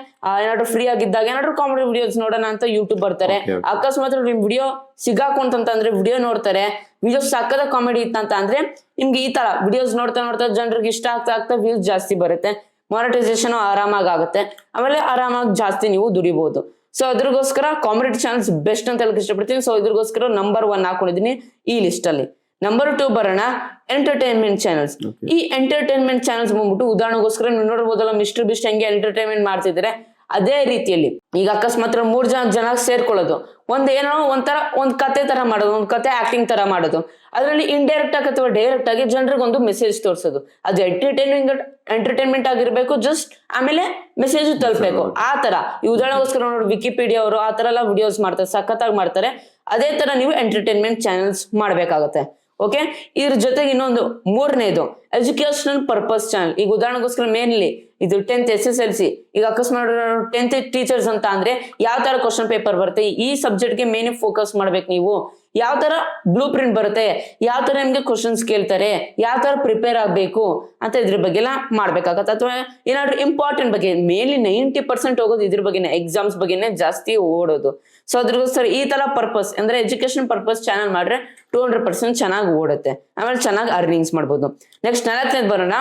ಏನಾದ್ರು ಫ್ರೀ ಆಗಿದ್ದಾಗ ಏನಾದ್ರು ಕಾಮಿಡಿ ವಿಡಿಯೋಸ್ ನೋಡೋಣ ಅಂತ ಯೂಟ್ಯೂಬ್ ಬರ್ತಾರೆ. ಅಕಸ್ಮಾತ್ ನಿಮ್ ವಿಡಿಯೋ ಸಿಗಾಕೊಂತಂದ್ರೆ ವಿಡಿಯೋ ನೋಡ್ತಾರೆ. ವಿಡಿಯೋ ಸಕ್ಕದ ಕಾಮಿಡಿ ಇತ್ತಂತ ಅಂದ್ರೆ ನಿಮ್ಗೆ ಈ ತರ ವಿಡಿಯೋಸ್ ನೋಡ್ತಾ ನೋಡ್ತಾ ಜನರಿಗೆ ಇಷ್ಟ ಆಗ್ತಾ ಆಗ್ತಾ ವ್ಯೂಸ್ ಜಾಸ್ತಿ ಬರುತ್ತೆ. ಮಾನಿಟೈಸೇಷನ್ ಆರಾಮಾಗಿ ಆಗುತ್ತೆ. ಆಮೇಲೆ ಆರಾಮಾಗಿ ಜಾಸ್ತಿ ನೀವು ದುಡಿಬಹುದು ಸೊ ಅದ್ರಗೋಸ್ಕರ ಕಾಮಿಡಿ ಚಾನಲ್ಸ್ ಬೆಸ್ಟ್ ಅಂತ ಹೇಳಕ್ ಇಷ್ಟಪಡ್ತೀನಿ. ಸೊ ಇದ್ರಗೋಸ್ಕರ ನಂಬರ್ ಒನ್ ಹಾಕೊಂಡಿದ್ದೀನಿ ಈ ಲಿಸ್ಟ್ ಅಲ್ಲಿ. ನಂಬರ್ ಟೂ ಬರೋಣ ಎಂಟರ್ಟೈನ್ಮೆಂಟ್ ಚಾನಲ್ಸ್ ಈ ಎಂಟರ್ಟೈನ್ಮೆಂಟ್ ಚಾನಲ್ಸ್ ಬಂದ್ಬಿಟ್ಟು ಉದಾಹರಣೆಗೋಸ್ಕರ ನೀವು ನೋಡ್ಬೋದಲ್ಲ ಮಿಸ್ಟರ್ ಬಿಸ್ಟ್ ಹೆಂಗೆ ಎಂಟರ್ಟೈನ್ಮೆಂಟ್ ಮಾಡ್ತಿದ್ರೆ ಅದೇ ರೀತಿಯಲ್ಲಿ. ಈಗ ಅಕಸ್ಮಾತ್ ಮೂರ್ ಜನ ಜನ ಸೇರ್ಕೊಳ್ಳೋದು. ಒಂದ್ ಏನೋ ಒಂಥರ ಒಂದ್ ಕತೆ ತರ ಮಾಡೋದು ಒಂದ್ ಕತೆ ಆಕ್ಟಿಂಗ್ ತರ ಮಾಡೋದು. ಅದರಲ್ಲಿ ಇಂಡೈರೆಕ್ಟ್ ಆಗಿ ಅಥವಾ ಡೈರೆಕ್ಟ್ ಆಗಿ ಜನರಿಗೆ ಒಂದು ಮೆಸೇಜ್ ತೋರಿಸೋದು. ಅದು ಎಂಟರ್ಟೈನಿಂಗ್ ಎಂಟರ್ಟೈನ್ಮೆಂಟ್ ಆಗಿರ್ಬೇಕು ಜಸ್ಟ್ ಆಮೇಲೆ ಮೆಸೇಜ್ ತಲುಪಬೇಕು. ಆ ತರ. ಈ ಉದಾಹರಣೆಗೋಸ್ಕರ ನೋಡಿ ವಿಕಿಪೀಡಿಯಾ ಅವರು ಆ ತರ ಎಲ್ಲ ವಿಡಿಯೋಸ್ ಮಾಡ್ತಾರೆ ಸಖತ್ತಾಗಿ ಮಾಡ್ತಾರೆ. ಅದೇ ತರ ನೀವು ಎಂಟರ್ಟೈನ್ಮೆಂಟ್ ಚಾನಲ್ಸ್ ಮಾಡ್ಬೇಕಾಗತ್ತೆ. ಓಕೆ ಇದ್ರ ಜೊತೆಗೆ ಇನ್ನೊಂದು ಮೂರನೇದು. ಎಜುಕೇಶನಲ್ ಪರ್ಪಸ್ ಚಾನಲ್ ಈಗ ಉದಾಹರಣೆಗೋಸ್ಕರ ಮೇನ್ಲಿ ಇದು tenth S S L C ಈಗ ಅಕಸ್ಮಾತ್ ಟೆಂತ್ ಟೀಚರ್ಸ್ ಅಂತ ಅಂದ್ರೆ ಯಾವ ತರ ಕ್ವಶನ್ ಪೇಪರ್ ಬರುತ್ತೆ? ಈ ಸಬ್ಜೆಕ್ಟ್ಗೆ ಮೇನ್ ಫೋಕಸ್ ಮಾಡ್ಬೇಕು ನೀವು. ಯಾವ ತರ ಬ್ಲೂ ಪ್ರಿಂಟ್ ಬರುತ್ತೆ? ಯಾವ ತರ ನಿಮ್ಗೆ ಕ್ವಶನ್ಸ್ ಕೇಳ್ತಾರೆ? ಯಾವ ತರ ಪ್ರಿಪೇರ್ ಆಗ್ಬೇಕು? ಅಂತ ಇದ್ರ ಬಗ್ಗೆ ಎಲ್ಲ ಮಾಡ್ಬೇಕಾಗತ್ತೆ. ಅಥವಾ ಏನಾದ್ರು ಇಂಪಾರ್ಟೆಂಟ್ ಬಗ್ಗೆ ಮೇನ್ಲಿ ನೈಂಟಿ ಪರ್ಸೆಂಟ್ ಹೋಗೋದು ಇದ್ರ ಬಗ್ಗೆನೇ ಎಕ್ಸಾಮ್ಸ್ ಬಗ್ಗೆನೇ ಜಾಸ್ತಿ ಓಡೋದು. ಸೊ ಅದ್ರಗೋಸ್ಕರ ಈ ತರ ಪರ್ಪಸ್ ಅಂದ್ರೆ ಎಜುಕೇಶನ್ ಪರ್ಪಸ್ ಚಾನಲ್ ಮಾಡ್ರೆ ಟೂ ಹಂಡ್ರೆಡ್ ಪರ್ಸೆಂಟ್ ಚೆನ್ನಾಗಿ ಓಡುತ್ತೆ. ಆಮೇಲೆ ಚೆನ್ನಾಗಿ ಅರ್ನಿಂಗ್ಸ್ ಮಾಡ್ಬೋದು. ನೆಕ್ಸ್ಟ್ ನಾಲ್ಕನೇದು ಬರೋಣ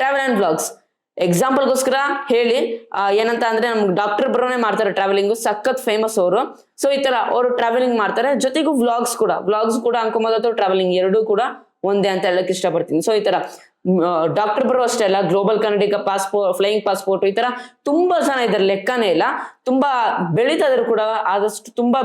ಟ್ರಾವೆಲ್ ಅಂಡ್ ಬ್ಲಾಗ್ಸ್ ಎಕ್ಸಾಂಪಲ್ಗೋಸ್ಕರ ಹೇಳಿ ಏನಂತ ಅಂದ್ರೆ ನಮ್ಗೆ ಡಾಕ್ಟರ್ ಬರೋನೆ ಮಾಡ್ತಾರೆ ಟ್ರಾವೆಲಿಂಗ್ ಸಖತ್ ಫೇಮಸ್ ಅವರು. ಸೊ ಈ ತರ ಅವರು ಟ್ರಾವೆಲಿಂಗ್ ಮಾಡ್ತಾರೆ. ಜೊತೆಗೂ ವ್ಲಾಗ್ಸ್ ಕೂಡ ವ್ಲಾಗ್ಸ್ ಕೂಡ ಅನ್ಕೊಂಬೋದು ಅಥವಾ ಟ್ರಾವೆಲಿಂಗ್ ಎರಡೂ ಕೂಡ ಒಂದೇ ಅಂತ ಹೇಳಕ್ ಇಷ್ಟಪಡ್ತೀನಿ. ಸೊ ಈ ತರ. ಡಾಕ್ಟರ್ ಬರೋ ಅಷ್ಟೇ ಅಲ್ಲ global Kannadiga passport flying passport ಈ ತರ ತುಂಬಾ ಜನ ಇದ್ದಾರೆ ಲೆಕ್ಕನೇ ಇಲ್ಲ. ತುಂಬಾ ಬೆಳೀತಾ ಇದ್ರು ಕೂಡ ಆದಷ್ಟು ತುಂಬಾ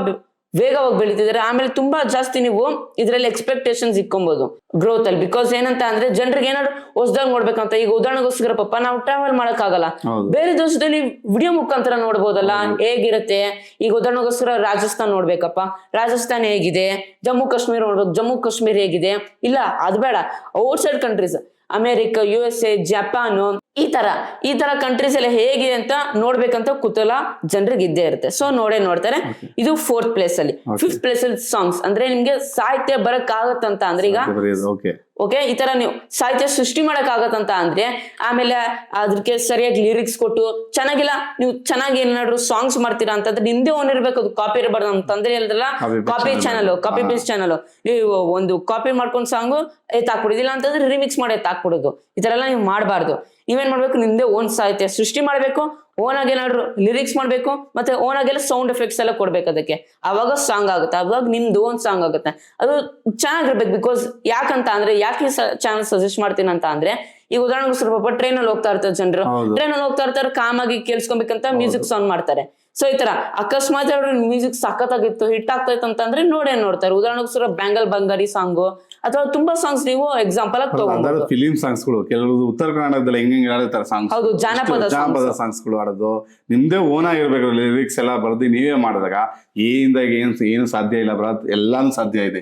ವೇಗವಾಗಿ ಬೆಳೀತಿದ್ದಾರೆ. ಆಮೇಲೆ ತುಂಬಾ ಜಾಸ್ತಿ ನೀವು ಇದ್ರಲ್ಲಿ ಎಕ್ಸ್ಪೆಕ್ಟೇಷನ್ಸ್ ಇಕ್ಕೊಬಹುದು ಗ್ರೋತ್ ಅಲ್ಲಿ. ಬಿಕಾಸ್ ಏನಂತ ಅಂದ್ರೆ ಜನರಿಗೆ ಏನಾದ್ರು ಹೊಸದಾಗಿ ನೋಡ್ಬೇಕಂತ ಈಗ ಉದಾಹರಣೆಗೋಸ್ಕರ ಪಪ್ಪ ನಾವು ಟ್ರಾವೆಲ್ ಆಗಲ್ಲ ಹೌದು. ಬೇರೆ ದೇಶದಲ್ಲಿ ವಿಡಿಯೋ ಮುಖಾಂತರ ನೋಡ್ಬೋದಲ್ಲ ಹೇಗಿರುತ್ತೆ? ಈಗ ಉದಾಹರಣೆಗೋಸ್ಕರ ರಾಜಸ್ಥಾನ್ ನೋಡ್ಬೇಕಪ್ಪ. ರಾಜಸ್ಥಾನ್ ಹೇಗಿದೆ? ಜಮ್ಮು ಕಾಶ್ಮೀರ ನೋಡ್ಬೇಕು. ಜಮ್ಮು ಕಾಶ್ಮೀರ್ ಹೇಗಿದೆ? ಇಲ್ಲ ಅದ್ ಬೇಡ. Outside countries America U S A Japan ಈ ತರ ಈ ತರ ಕಂಟ್ರೀಸ್ ಎಲ್ಲ ಹೇಗಿದೆ ಅಂತ ನೋಡ್ಬೇಕಂತ ಕುತೂಹಲ ಜನರಿಗೆ ಇದ್ದೇ ಇರುತ್ತೆ. ಸೊ ನೋಡೇ ನೋಡ್ತಾರೆ. ಇದು ಫೋರ್ತ್ ಪ್ಲೇಸ್ ಅಲ್ಲಿ. ಫಿಫ್ತ್ ಪ್ಲೇಸ್ ಅಲ್ಲಿ ಸಾಂಗ್ಸ್ ಅಂದ್ರೆ ನಿಮ್ಗೆ ಸಾಹಿತ್ಯ ಬರಕ್ ಆಗತ್ತಂತ ಅಂದ್ರೆ ಈಗ ಓಕೆ ಈ ತರ ನೀವು ಸಾಹಿತ್ಯ ಸೃಷ್ಟಿ ಮಾಡಕ್ ಆಗತ್ತಂತ ಅಂದ್ರೆ ಆಮೇಲೆ ಅದಕ್ಕೆ ಸರಿಯಾಗಿ ಲಿರಿಕ್ಸ್ ಕೊಟ್ಟು ಚೆನ್ನಾಗಿಲ್ಲ ನೀವು ಚೆನ್ನಾಗಿ ಏನಾದ್ರು ಸಾಂಗ್ಸ್ ಮಾಡ್ತೀರಾ ಅಂತಂದ್ರೆ ನಿಂದೆ ಓನ್ ಇರ್ಬೇಕು ಅದು ಕಾಪಿ ಇರಬಾರ್ದು. ಅಂತಂದ್ರೆ ಹೇಳಿದ್ರಲ್ಲ Copy copy. Channel copy paste channel ನೀವು ಒಂದು ಕಾಪಿ ಮಾಡ್ಕೊಂಡ್ ಸಾಂಗ್ ಎತ್ತಾಕ್ಬಿಡೋದು ಇಲ್ಲ ಅಂತಂದ್ರೆ ರಿಮಿಕ್ಸ್ ಮಾಡಿ ಎತ್ತಾಕ್ಬಿಡೋದು ಈ ತರ ಎಲ್ಲ ನೀವು ಮಾಡಬಾರ್ದು. ನೀವೇನ್ ಮಾಡ್ಬೇಕು? ನಿಮ್ದೇ ಓನ್ ಸಾಹಿತ್ಯ. ಸೃಷ್ಟಿ ಮಾಡ್ಬೇಕು ಓನ್ ಆಗಿ ಏನಾದ್ರು ಲಿರಿಕ್ಸ್ ಮಾಡ್ಬೇಕು ಮತ್ತೆ ಓನ್ ಆಗೆಲ್ಲ ಸೌಂಡ್ ಎಫೆಕ್ಟ್ಸ್ ಎಲ್ಲ ಕೊಡ್ಬೇಕು ಅದಕ್ಕೆ. ಅವಾಗ ಸಾಂಗ್ ಆಗುತ್ತೆ. ಅವಾಗ ನಿಮ್ದು ಓನ್ ಸಾಂಗ್ ಆಗುತ್ತೆ. ಅದು ಚೆನ್ನಾಗಿರ್ಬೇಕು ಬಿಕಾಸ್ ಯಾಕಂತ ಅಂದ್ರೆ ಯಾಕೆ ಚಾನಲ್ ಸಜೆಸ್ಟ್ ಮಾಡ್ತೀನಿ ಅಂತ ಅಂದ್ರೆ ಈಗ ಉದಾಹರಣೆಗೆ ಸ್ವಲ್ಪ ಟ್ರೈನ್ ಅಲ್ಲಿ ಹೋಗ್ತಾ ಇರ್ತಾರೆ ಜನರು. ಟ್ರೈನ್ ಅಲ್ಲಿ ಹೋಗ್ತಾ ಇರ್ತಾರೆ ಕಾಮಾಗಿ ಕೇಳಿಸ್ಕೊಬೇಕಂತ ಮ್ಯೂಸಿಕ್ ಸಾಂಗ್ ಮಾಡ್ತಾರೆ. ಸೊ ಈ ತರ ಅಕಸ್ಮಾತ್ ಅವ್ರ ಮ್ಯೂಸಿಕ್ ಸಖತ್ತಾಗಿತ್ತು ಹಿಟ್ ಆಗ್ತಾ ಇತ್ತು ಅಂತಂದ್ರೆ ನೋಡೇ ನೋಡ್ತಾರೆ. ಉದಾಹರಣೆಗೋಸ್ಕರ ಬ್ಯಾಂಗಲ್ ಬಂಗಾರಿ ಸಾಂಗು ಅಥವಾ ತುಂಬಾ ಸಾಂಗ್ಸ್ ನೀವು ಎಕ್ಸಾಂಪಲ್ ಆಗಿ ಅದರ ಫಿಲಿಂ ಸಾಂಗ್ಸ್ಗಳು ಕೆಲವರು ಉತ್ತರ ಕನ್ನಡದಲ್ಲಿ ಹೆಂಗ್ ಹೆಂಗ್ ಸಾಂಗ್ಸ್ ಹೌದು, ಜಾನಪದ ಜಾನಪದ ಸಾಂಗ್ಸ್ಗಳು ಆಡೋದು. ನಿಮ್ದೇ ಓನ್ ಆಗಿರ್ಬೇಕು ಲಿರಿಕ್ಸ್ ಎಲ್ಲ ಬರ್ದು ನೀವೇ ಮಾಡಿದಾಗ ಏನಿಂದ ಏನ್ ಏನು ಸಾಧ್ಯ ಇಲ್ಲ ಬರತ್ ಎಲ್ಲಾನು ಸಾಧ್ಯ ಇದೆ?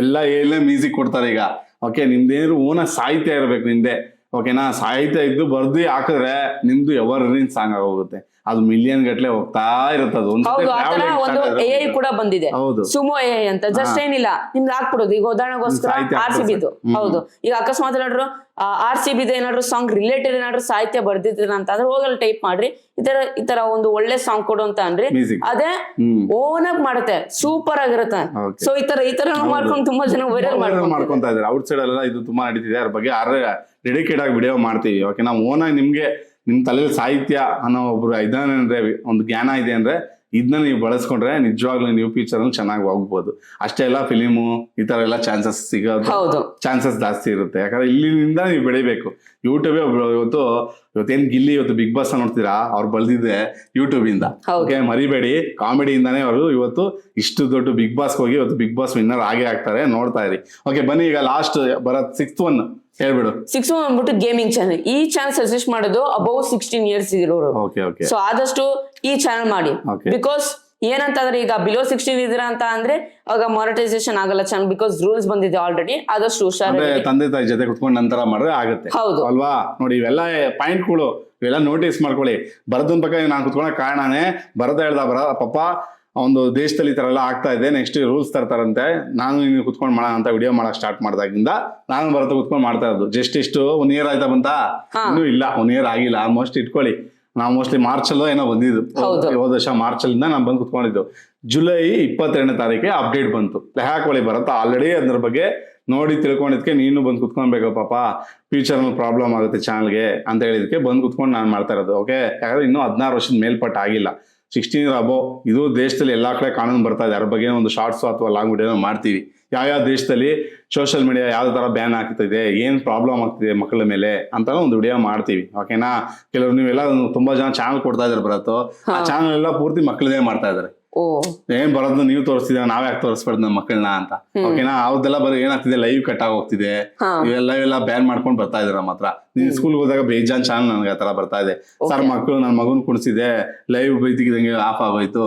ಎಲ್ಲ ಏನೇ ಮ್ಯೂಸಿಕ್ ಕೊಡ್ತಾರೆ ಈಗ. ಓಕೆ ನಿಮ್ದೇನಾದ್ರು ಓನ ಸಾಹಿತ್ಯ ಇರ್ಬೇಕು ನಿಮ್ದೆ. ಓಕೆನಾ? ಸಾಹಿತ್ಯ ಇದ್ದು ಬರ್ದು ಹಾಕಿದ್ರೆ ನಿಮ್ದು ಎವರ್ ಸಾಂಗ್ ಆಗೋಗುತ್ತೆ. ಅದು ಮಿಲಿಯನ್ ಗಟ್ಲೆ ಹೋಗ್ತಾ ಇರುತ್ತೆ. ಅದು ಒಂದು ಎಐ ಕೂಡ ಬಂದಿದೆ. ಸುಮೋ ಎಐ ಅಂತ. ಜಸ್ಟ್ ಏನಿಲ್ಲ ನಿಮ್ಗೆ ಹಾಕ್ಬಿಡೋದು. ಈಗ ಉದಾಹರಣೆಗೋಸ್ಕರ ಆರ್ ಸಿ ಬಿದು ಹೌದು. ಈಗ ಅಕಸ್ಮಾತ್ ಏನಾದ್ರು ಆರ್ ಸಿ ಬಿದು ಏನಾದ್ರು ಸಾಂಗ್ ರಿಲೇಟೆಡ್ ಏನಾದ್ರು ಸಾಹಿತ್ಯ ಬರ್ದಿದ್ದೀರ ಅಂತ ಅಂದ್ರೆ ಹೋಗಲ್ ಟೈಪ್ ಮಾಡ್ರಿ. ಇತರ ಇತರ ಈ ತರ ಒಂದು ಒಳ್ಳೆ ಸಾಂಗ್ ಕೊಡು ಅಂತ ಅನ್ರಿ ಅದೇ ಓನ್ ಆಗಿ ಮಾಡುತ್ತೆ. ಸೂಪರ್ ಆಗಿರುತ್ತೆ. ಸೊ ಈ ತರ ಈ ತರ ಮಾಡ್ಕೊಂಡು ತುಂಬಾ ಜನ ವೈರಲ್ ಮಾಡ್ಕೊಂತ ಇದಾರೆ ಔಟ್ ಸೈಡ್ ಎಲ್ಲ ಇದು ತುಂಬಾ ನಡೀತಿದೆ. ಅದ್ರ ಬಗ್ಗೆ ಡೆಡಿಕೇಟ್ ಆಗಿ ವಿಡಿಯೋ ಮಾಡ್ತೀವಿ. ಓಕೆ ನಾವು ಓನಾಗಿ ನಿಮ್ಗೆ ನಿಮ್ ತಲೆಯಲ್ಲಿ ಸಾಹಿತ್ಯ ಅನ್ನೋ ಒಬ್ರು ಇದಾನೆ ಅಂದ್ರೆ ಒಂದು ಜ್ಞಾನ ಇದೆ ಅಂದ್ರೆ ಇದನ್ನ ನೀವು ಬಳಸ್ಕೊಂಡ್ರೆ ನಿಜವಾಗ್ಲೂ ನೀವು ಫ್ಯೂಚರ್ ಅಲ್ಲಿ ಚೆನ್ನಾಗಿ ಹೋಗ್ಬೋದು. ಅಷ್ಟೇ ಎಲ್ಲ ಫಿಲಿಮು ಈ ತರ ಎಲ್ಲ ಚಾನ್ಸಸ್ ಸಿಗೋದು ಚಾನ್ಸಸ್ ಜಾಸ್ತಿ ಇರುತ್ತೆ. ಯಾಕಂದ್ರೆ ಇಲ್ಲಿಂದ ನೀವು ಬೆಳಿಬೇಕು. ಯೂಟ್ಯೂಬೇ ಇವತ್ತು ಇವತ್ತೇನ್ ಗಿಲ್ಲಿ ಇವತ್ತು ಬಿಗ್ ಬಾಸ್ ನೋಡ್ತೀರಾ? ಅವ್ರು ಬೆಳೆದಿದ್ದೆ ಯೂಟ್ಯೂಬ್ ಇಂದ. ಓಕೆ ಮರಿಬೇಡಿ. ಕಾಮಿಡಿಯಿಂದಾನೇ ಅವರು ಇವತ್ತು ಇಷ್ಟು ದೊಡ್ಡ ಬಿಗ್ ಬಾಸ್ ಹೋಗಿ ಇವತ್ತು ಬಿಗ್ ಬಾಸ್ ವಿನ್ನರ್ ಆಗೇ ಆಗ್ತಾರೆ ನೋಡ್ತಾ ಇರಿ. ಓಕೆ ಬನ್ನಿ ಈಗ ಲಾಸ್ಟ್ ಬರತ್ ಸಿಕ್ಸ್ತ್ ಒನ್ ಹೇಳ್ಬಿಡು. ಸಿಕ್ಸ್ ಬಂದ್ಬಿಟ್ಟು ಗೇಮಿಂಗ್ ಚಾನಲ್ ಈ ಚಾನಲ್ ಸಜೆಸ್ಟ್ ಮಾಡೋದು ಅಬೌವ್ ಸಿಕ್ಸ್ಟೀನ್ ಇಯರ್ಸ್ ಇರೋರು. ಓಕೆ ಓಕೆ ಸೊ ಆದಷ್ಟು ಈ ಚಾನಲ್ ಮಾಡಿ. Okay. ಬಿಕಾಸ್ ಏನಂತಂದ್ರೆ ಈಗ ಬಿಲೋ ಸಿಕ್ಸ್ಟೀನ್ ಇದೀರಾ ಅಂತ ಅಂದ್ರೆ ಅವಾಗ ಮಾನಿಟೈಸೇಷನ್ ಆಗಲ್ಲ ಚಾನಲ್ ಬಿಕಾಸ್ ರೂಲ್ಸ್ ಬಂದಿದೆ ಆಲ್ರೆಡಿ ಆದಷ್ಟು ಅಂದ್ರೆ ತಂದೆ ತಾಯಿ ಜೊತೆ ಕುತ್ಕೊಂಡು ನಂತರ ಮಾಡಿದ್ರೆ ಆಗುತ್ತೆ. ಹೌದು. ಅಲ್ವಾ? ನೋಡಿ ಇವೆಲ್ಲ ಪಾಯಿಂಟ್ಗಳು ಇವೆಲ್ಲ ನೋಟಿಸ್ ಮಾಡ್ಕೊಳ್ಳಿ. ಭರತನ್ ಪಕ್ಕ ನಾನು ಕುತ್ಕೊಳ್ಳೋ ಕಾರಣನೇ ಬರದ ಹೇಳ್ದ ಬರ ಪಪ್ಪ ಒಂದು ದೇಶದಲ್ಲಿ ಈ ಥರ ಎಲ್ಲ ಆಗ್ತಾ ಇದೆ ನೆಕ್ಸ್ಟ್ ರೂಲ್ಸ್ ತರ್ತಾರಂತೆ ನಾನು ನೀನು ಕುತ್ಕೊಂಡು ಮಾಡೋಣ ಅಂತ ವಿಡಿಯೋ ಮಾಡಕ್ ಸ್ಟಾರ್ಟ್ ಮಾಡಿದಾಗಿಂದ ನಾನು ಭರತ ಕುತ್ಕೊಂಡು ಮಾಡ್ತಾ ಇರೋದು. ಜಸ್ಟ್ ಇಷ್ಟು ಒನ್ ಇಯರ್ ಆಯ್ತಾ ಬಂತ. ಇನ್ನೂ ಇಲ್ಲ ಒನ್ ಇಯರ್ ಆಗಿಲ್ಲ ಆಲ್ಮೋಸ್ಟ್ ಇಟ್ಕೊಳ್ಳಿ. ನಾವು ಮೋಸ್ಟ್ಲಿ ಮಾರ್ಚ್ ಅಲ್ಲೋ ಏನೋ ಬಂದಿದ್ದು. ಹೌದು. ವರ್ಷ ಮಾರ್ಚ್ ಅಲ್ಲಿಂದ ನಾನು ಬಂದು ಕುತ್ಕೊಂಡಿದ್ದು. ಜುಲೈ ಇಪ್ಪತ್ತೆರಡನೇ ತಾರೀಕಿಗೆ ಅಪ್ಡೇಟ್ ಬಂತು. ಲೆಹಾಕೊಳ್ಳಿ ಬರುತ್ತಾ? ಆಲ್ರೆಡಿ ಅದ್ರ ಬಗ್ಗೆ ನೋಡಿ ತಿಳ್ಕೊಂಡಿದ್ಕೆ ನೀನು ಬಂದು ಕುತ್ಕೊಬೇಕು ಪಾಪ. ಫ್ಯೂಚರ್ ಪ್ರಾಬ್ಲಮ್ ಆಗುತ್ತೆ ಚಾನಲ್ಗೆ ಅಂತ ಹೇಳಿದಕ್ಕೆ ಬಂದು ಕುತ್ಕೊಂಡು ನಾನು ಮಾಡ್ತಾ ಇರೋದು ಓಕೆ ಯಾಕಂದ್ರೆ ಇನ್ನೂ ಹದಿನಾರು ವರ್ಷದ ಮೇಲ್ಪಟ್ಟ ಆಗಿಲ್ಲ. ಸಿಕ್ಸ್ಟೀನ್ ಅಬೋ ಇದು ದೇಶದಲ್ಲಿ ಎಲ್ಲ ಕಡೆ ಕಾನೂನು ಬರ್ತಾ ಇದೆ. ಅದ್ರ ಬಗ್ಗೆ ಒಂದು ಶಾರ್ಟ್ಸ್ ಅಥವಾ ಲಾಂಗ್ ವಿಡಿಯೋ ಮಾಡ್ತೀವಿ. ಯಾವ ಯಾವ ದೇಶದಲ್ಲಿ ಸೋಷಿಯಲ್ ಮೀಡಿಯಾ ಯಾವ ಥರ ಬ್ಯಾನ್ ಆಗ್ತಿದೆ ಏನು ಪ್ರಾಬ್ಲಮ್ ಆಗ್ತಿದೆ ಮಕ್ಕಳ ಮೇಲೆ ಅಂತ ಒಂದು ವಿಡಿಯೋ ಮಾಡ್ತೀವಿ. ಓಕೆನಾ ಕೆಲವರು ನೀವೆಲ್ಲ ತುಂಬಾ ಜನ ಚಾನಲ್ ಕೊಡ್ತಾ ಇದ್ದಾರೆ ಬರತ್ತೋ ಆ. ಚಾನಲ್ ಎಲ್ಲ ಪೂರ್ತಿ ಮಕ್ಕಳದೇ ಮಾಡ್ತಾ ಇದಾರೆ ಏನ್ ಬರೋದು ನೀವು ತೋರಿಸ್ತಿದ್ರೆ ನಾವ್ ಯಾಕೆ ತೋರಿಸ್ಬಾರ್ದು ನಮ್ಮ ಮಕ್ಕಳನ್ನ ಅಂತ. ಓಕೆನಾ? ಅವ್ದೆಲ್ಲ ಬರೀ ಏನಾಗ್ತಿದೆ ಲೈವ್ ಕಟ್ ಹೋಗ್ತಿದೆ ಇವೆಲ್ಲ ಇವೆಲ್ಲ ಬ್ಯಾನ್ ಮಾಡ್ಕೊಂಡು ಬರ್ತಾ ಇದಾರೆ ಮಾತ್ರ ಹತ್ರ? ನೀನ್ ಸ್ಕೂಲ್ ಹೋದಾಗ ಬೇಜಾನ್ ಚಾನಲ್ ನನ್ಗೆ ಆತರ ಬರ್ತಾ ಇದೆ. ಸರ್ ಮಕ್ಕಳು ನನ್ನ ಮಗನ್ ಕುಣಿಸಿದೆ ಲೈವ್ ಬೈತಿಗಿದಂಗೆ ಆಫ್ ಆಗೋಯ್ತು.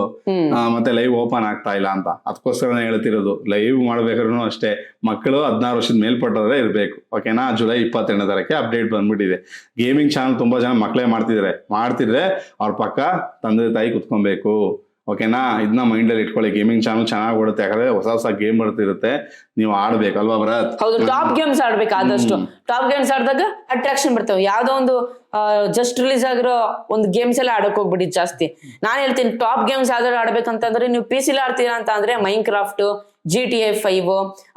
ಮತ್ತೆ ಲೈವ್ ಓಪನ್ ಆಗ್ತಾ ಇಲ್ಲ ಅಂತ. ಅದಕ್ಕೋಸ್ಕರ ಹೇಳ್ತಿರೋದು ಲೈವ್ ಮಾಡ್ಬೇಕಾದ್ರೂ ಅಷ್ಟೇ. ಮಕ್ಕಳು ಹದಿನಾರು ವರ್ಷದ ಮೇಲ್ಪಟ್ಟದ್ರೆ ಇರ್ಬೇಕು. ಓಕೆನಾ ಜುಲೈ ಇಪ್ಪತ್ತೆರಡನೇ ತಾರೀಕೆ ಅಪ್ಡೇಟ್ ಬಂದ್ಬಿಟ್ಟಿದೆ. ಗೇಮಿಂಗ್ ಚಾನಲ್ ತುಂಬಾ ಜನ ಮಕ್ಕಳೇ ಮಾಡ್ತಿದ್ರೆ. ಮಾಡ್ತಿದ್ರೆ ಅವ್ರ ಪಕ್ಕ ತಂದೆ ತಾಯಿ ಕುತ್ಕೊಬೇಕು. ಓಕೆನಾ? ಇದನ್ನ ಮೈಂಡಲ್ಲಿ ಇಟ್ಕೊಳ್ಳಿ. ಗೇಮಿಂಗ್ ಚಾನಲ್ ಚೆನ್ನಾಗಿ ಓಡುತ್ತೆ. ಯಾಕಂದ್ರೆ ಹೊಸ ಹೊಸ ಗೇಮ್ ಬರ್ತಿರುತ್ತೆ. ನೀವು ಆಡ್ಬೇಕಲ್ವಾ ಭರತ್? ಹೌದು ಟಾಪ್ ಗೇಮ್ಸ್ ಆಡ್ಬೇಕು ಆದಷ್ಟು. ಟಾಪ್ ಗೇಮ್ಸ್ ಆಡಿದಾಗ ಅಟ್ರಾಕ್ಷನ್ ಬರ್ತವೆ. ಯಾವ್ದೋ ಒಂದು ಜಸ್ಟ್ ರಿಲೀಸ್ ಆಗಿರೋ ಒಂದು ಗೇಮ್ಸ್ ಎಲ್ಲ ಆಡಕ್ ಹೋಗ್ಬಿಡಿ ಜಾಸ್ತಿ. ನಾನು ಹೇಳ್ತೀನಿ ಟಾಪ್ ಗೇಮ್ಸ್ ಯಾವ್ದಾದ್ರು ಆಡ್ಬೇಕಂತಂದ್ರೆ ನೀವು ಪಿ ಸಿಲಿ ಆಡ್ತೀರಾ ಅಂತ ಅಂದ್ರೆ Minecraft G T A five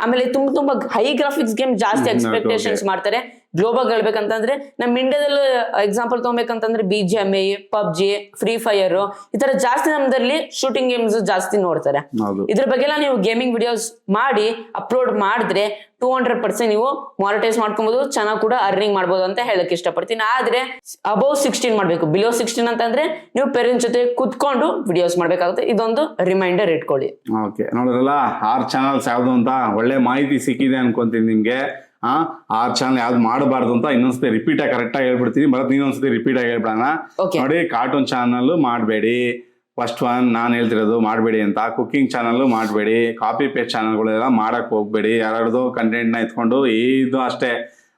ಆಮೇಲೆ ತುಂಬಾ ತುಂಬಾ ಹೈ ಗ್ರಾಫಿಕ್ಸ್ ಗೇಮ್ ಜಾಸ್ತಿ ಎಕ್ಸ್ಪೆಕ್ಟೇಷನ್ಸ್ ಮಾಡ್ತಾರೆ. ಗ್ಲೋಬಲ್ ಹೇಳ್ಬೇಕಂತಂದ್ರೆ ನಮ್ಮ ಇಂಡಿಯಾದಲ್ಲಿ example ತಗೊಬೇಕಂತಂದ್ರೆ B G M A PUBG free fire ಈ ತರ ಜಾಸ್ತಿ ನಮ್ದಲ್ಲಿ ಶೂಟಿಂಗ್ ಗೇಮ್ಸ್ ಜಾಸ್ತಿ ನೋಡ್ತಾರೆ. ಇದ್ರ ಬಗ್ಗೆ ಎಲ್ಲ ನೀವು ಗೇಮಿಂಗ್ ವಿಡಿಯೋಸ್ ಮಾಡಿ ಅಪ್ಲೋಡ್ ಮಾಡಿದ್ರೆ ಟೂ ಹಂಡ್ರೆಡ್ ಪರ್ಸೆಂಟ್ ನೀವು ಮಾನಿಟೈಸ್ ಮಾಡ್ಕೊಬಹುದು ಚೆನ್ನಾಗಿ ಕೂಡ ಅರ್ನಿಂಗ್ ಮಾಡ್ಬೋದು ಅಂತ ಹೇಳಕ್ ಇಷ್ಟಪಡ್ತೀನಿ. ಆದ್ರೆ ಅಬೌವ್ ಸಿಕ್ಸ್ಟೀನ್ ಮಾಡ್ಬೇಕು. ಬಿಲೋ ಸಿಕ್ಸ್ಟೀನ್ ಅಂತಂದ್ರೆ ನೀವು ಪೇರೆಂಟ್ಸ್ ಜೊತೆ ಕುತ್ಕೊಂಡು ವಿಡಿಯೋಸ್ ಮಾಡ್ಬೇಕಾಗುತ್ತೆ. ಇದೊಂದು ರಿಮೈಂಡರ್ ಇಟ್ಕೊಳ್ಳಿ. ಓಕೆ ನೋಡಿದ್ರಲ್ಲ ಆರ್ ಚಾನಲ್ಸ್ ಯಾವ್ದು ಅಂತ ಒಳ್ಳೆ ಮಾಹಿತಿ ಸಿಕ್ಕಿದೆ ಅನ್ಕೊಂತೀನಿ ನಿಮ್ಗೆ. ಆ ಆರ್ ಚಾನಲ್ ಯಾವ್ದು ಮಾಡಬಾರ್ದು ಅಂತ ಇನ್ನೊಂದ್ಸತಿ ರಿಪೀಟ್ ಆಗಿ ಕರೆಕ್ಟ್ ಆಗಿ ಹೇಳ್ಬಿಡ್ತೀನಿ. ಬರತ್ ನೀನೊಂದ್ಸತಿ ರಿಪೀಟ್ ಆಗಿ ಹೇಳ್ಬಿಡೋಣ. ನೋಡಿ ಕಾರ್ಟೂನ್ ಚಾನಲ್ ಮಾಡಬೇಡಿ. ಫಸ್ಟ್ ಒನ್ ನಾನು ಹೇಳ್ತಿರೋದು ಮಾಡಬೇಡಿ ಅಂತ. ಕುಕ್ಕಿಂಗ್ ಚಾನಲ್ ಮಾಡಬೇಡಿ. ಕಾಪಿ ಪೇಸ್ಟ್ ಚಾನಲ್ಗಳೆಲ್ಲ ಮಾಡಕ್ ಹೋಗ್ಬೇಡಿ. ಯಾರ್ಯಾರ್ದು ಕಂಟೆಂಟ್ನ ಎತ್ಕೊಂಡು ಇದು ಅಷ್ಟೇ.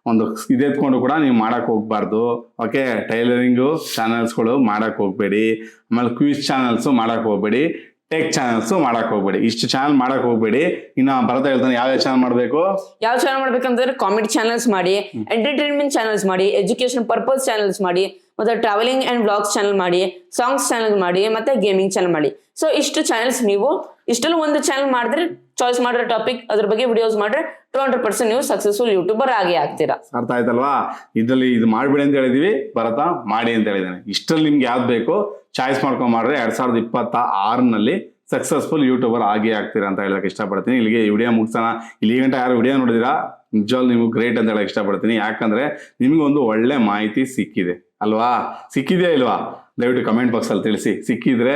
ಒಂದು ಇದೆತ್ಕೊಂಡು ಕೂಡ ನೀವು ಮಾಡಕ್ ಹೋಗ್ಬಾರ್ದು. ಓಕೆ ಟೈಲರಿಂಗು ಚಾನಲ್ಸ್ಗಳು ಮಾಡಕ್ ಹೋಗ್ಬೇಡಿ. ಆಮೇಲೆ ಕ್ವಿಸ್ ಚಾನಲ್ಸು ಮಾಡಕ್ ಹೋಗ್ಬೇಡಿ. ಟೆಕ್ ಚಾನಲ್ಸ್ ಮಾಡಕ್ ಹೋಗ್ಬೇಡಿ. ಇಷ್ಟು ಚಾನಲ್ ಮಾಡಕ್ ಹೋಗ್ಬೇಡಿ. ಇನ್ನು ಭರತ ಹೇಳ್ತಾನೆ ಯಾವ ಯಾವ ಚಾನಲ್ ಮಾಡಬೇಕು? ಯಾವ ಚಾನಲ್ ಮಾಡ್ಬೇಕಂದ್ರೆ ಕಾಮಿಡಿ ಚಾನಲ್ಸ್ ಮಾಡಿ ಎಂಟರ್ಟೈನ್ಮೆಂಟ್ ಚಾನಲ್ಸ್ ಮಾಡಿ ಎಜುಕೇಶನ್ ಪರ್ಪಸ್ ಚಾನಲ್ಸ್ ಮಾಡಿ ಮತ್ತೆ ಟ್ರಾವೆಲಿಂಗ್ ಅಂಡ್ ವ್ಲಾಗ್ಸ್ ಚಾನಲ್ ಮಾಡಿ ಸಾಂಗ್ಸ್ ಚಾನಲ್ ಮಾಡಿ ಮತ್ತೆ ಗೇಮಿಂಗ್ ಚಾನಲ್ ಮಾಡಿ. ಸೊ ಇಷ್ಟು ಚಾನಲ್ಸ್ ನೀವು ಇಷ್ಟಲ್ಲೂ ಒಂದು ಚಾನಲ್ ಮಾಡಿದ್ರೆ ಚಾಯ್ಸ್ ಮಾಡಿರೋ ಟಾಪಿಕ್ ಅದ್ರ ಬಗ್ಗೆ ವಿಡಿಯೋಸ್ ಮಾಡ್ರೆ ಟೂ ಹಂಡ್ರೆಡ್ ಪರ್ಸೆಂಟ್ ನೀವು ಸಕ್ಸಸ್ಫುಲ್ ಯೂಟ್ಯೂಬರ್ ಆಗಿ ಆಗ್ತೀರಾ. ಅರ್ಥ ಆಯ್ತಲ್ವಾ? ಇದರಲ್ಲಿ ಇದು ಮಾಡ್ಬೇಡಿ ಅಂತ ಹೇಳಿದೀವಿ, ಭರತ ಮಾಡಿ ಅಂತ ಹೇಳಿದಾನೆ ಇಷ್ಟರಲ್ಲಿ ನಿಮ್ಗೆ ಯಾವ್ದು ಬೇಕು? ಚಾಯ್ಸ್ ಮಾಡ್ಕೊಂಡ್ ಮಾಡ್ರೆ ಎರಡ್ ಸಾವಿರದ ಇಪ್ಪತ್ತ ಆರ್ನಲ್ಲಿ ಸಕ್ಸಸ್ಫುಲ್ ಯೂಟ್ಯೂಬರ್ ಆಗಿ ಆಗ್ತೀರಾ ಅಂತ ಹೇಳಕ್ ಇಷ್ಟಪಡ್ತೀನಿ. ಇಲ್ಲಿಗೆ ಈ ವಿಡಿಯೋ ಮುಗಿಸೋಣ. ಇಲ್ಲಿ ಗಂಟ ಯಾರು ವಿಡಿಯೋ ನೋಡಿದಿರಾ? ನಿಜವಾಗ್ಲು ನಿಮ್ಗೆ ಗ್ರೇಟ್ ಅಂತ ಹೇಳಕ್ ಇಷ್ಟಪಡ್ತೀನಿ. ಯಾಕಂದ್ರೆ ನಿಮ್ಗೆ ಒಂದು ಒಳ್ಳೆ ಮಾಹಿತಿ ಸಿಕ್ಕಿದೆ. ಅಲ್ವಾ? ಸಿಕ್ಕಿದೆಯಾ ಇಲ್ವಾ? ದಯವಿಟ್ಟು ಕಮೆಂಟ್ ಬಾಕ್ಸ್ ಅಲ್ಲಿ ತಿಳಿಸಿ. ಸಿಕ್ಕಿದ್ರೆ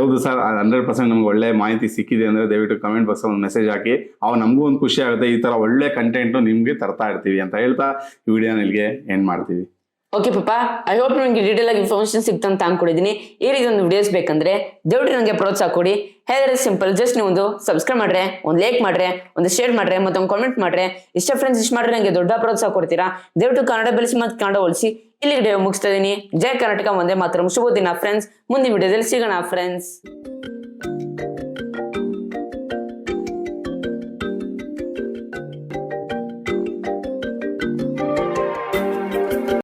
ಹೌದು ಸರ್ ಹಂಡ್ರೆಡ್ ಪರ್ಸೆಂಟ್ ನಮ್ಗೆ ಒಳ್ಳೆ ಮಾಹಿತಿ ಸಿಕ್ಕಿದೆ ಅಂದ್ರೆ ದಯವಿಟ್ಟು ಕಮೆಂಟ್ ಬಾಕ್ಸಲ್ಲಿ ಒಂದು ಮೆಸೇಜ್ ಹಾಕಿ. ಅವಾಗ ನಮಗೂ ಒಂದು ಖುಷಿ ಆಗುತ್ತೆ, ಈ ತರ ಒಳ್ಳೆ ಕಂಟೆಂಟ್ ನಿಮಗೆ ತರ್ತಾ ಇರ್ತೀವಿ ಅಂತ ಹೇಳ್ತಾ ಈ ವಿಡಿಯೋನ ಇಲ್ಲಿಗೆ ಎಂಡ್ ಮಾಡ್ತೀವಿ. ಓಕೆ ಪಾಪ ಐ ಹೋಪ್ ನಿಮಗೆ ಡೀಟೇಲ್ ಆಗಿ ಇನ್ಫಾರ್ಮೇಶನ್ ಸಿಕ್ತಂತ ಅನ್ಕೊಂಡಿದ್ದೀನಿ ಈ ರೀತಿ ಒಂದು ವಿಡಿಯೋಸ್ ಬೇಕಂದ್ರೆ ದಯವಿಟ್ಟು ನನಗೆ ಪ್ರೋತ್ಸಾಹ ಕೊಡಿ. ಹೇಳಿದ್ರೆ ಸಿಂಪಲ್ ಜಸ್ಟ್ ನೀವು ಒಂದು ಸಬ್ಸ್ಕ್ರೈಬ್ ಮಾಡ್ರೆ, ಒಂದು ಲೈಕ್ ಮಾಡ್ರೆ, ಒಂದು ಶೇರ್ ಮಾಡ್ರೆ ಮತ್ತೆ ಒಂದು ಕಾಮೆಂಟ್ ಮಾಡ್ರೆ, ಇಷ್ಟ ಫ್ರೆಂಡ್ಸ್ ಇಷ್ಟ ಮಾಡ್ರೆ ನನಗೆ ದೊಡ್ಡ ಪ್ರೋತ್ಸಾಹ ಕೊಡ್ತೀರಾ? ದಯವಿಟ್ಟು ಕನ್ನಡ ಬೆಳೆಸಿ ಮತ್ತು ಕನ್ನಡ ಉಳಿಸಿ ಇಲ್ಲಿ ವಿಡಿಯೋ ಮುಗಿಸ್ತಾ ಇದ್ದೀನಿ ಜಯ ಕರ್ನಾಟಕ ಒಂದೇ ಮಾತ್ರ ಶುಭ ದಿನ ಫ್ರೆಂಡ್ಸ್ ಮುಂದಿನ ವಿಡಿಯೋದಲ್ಲಿ ಸಿಗೋಣ ಫ್ರೆಂಡ್ಸ್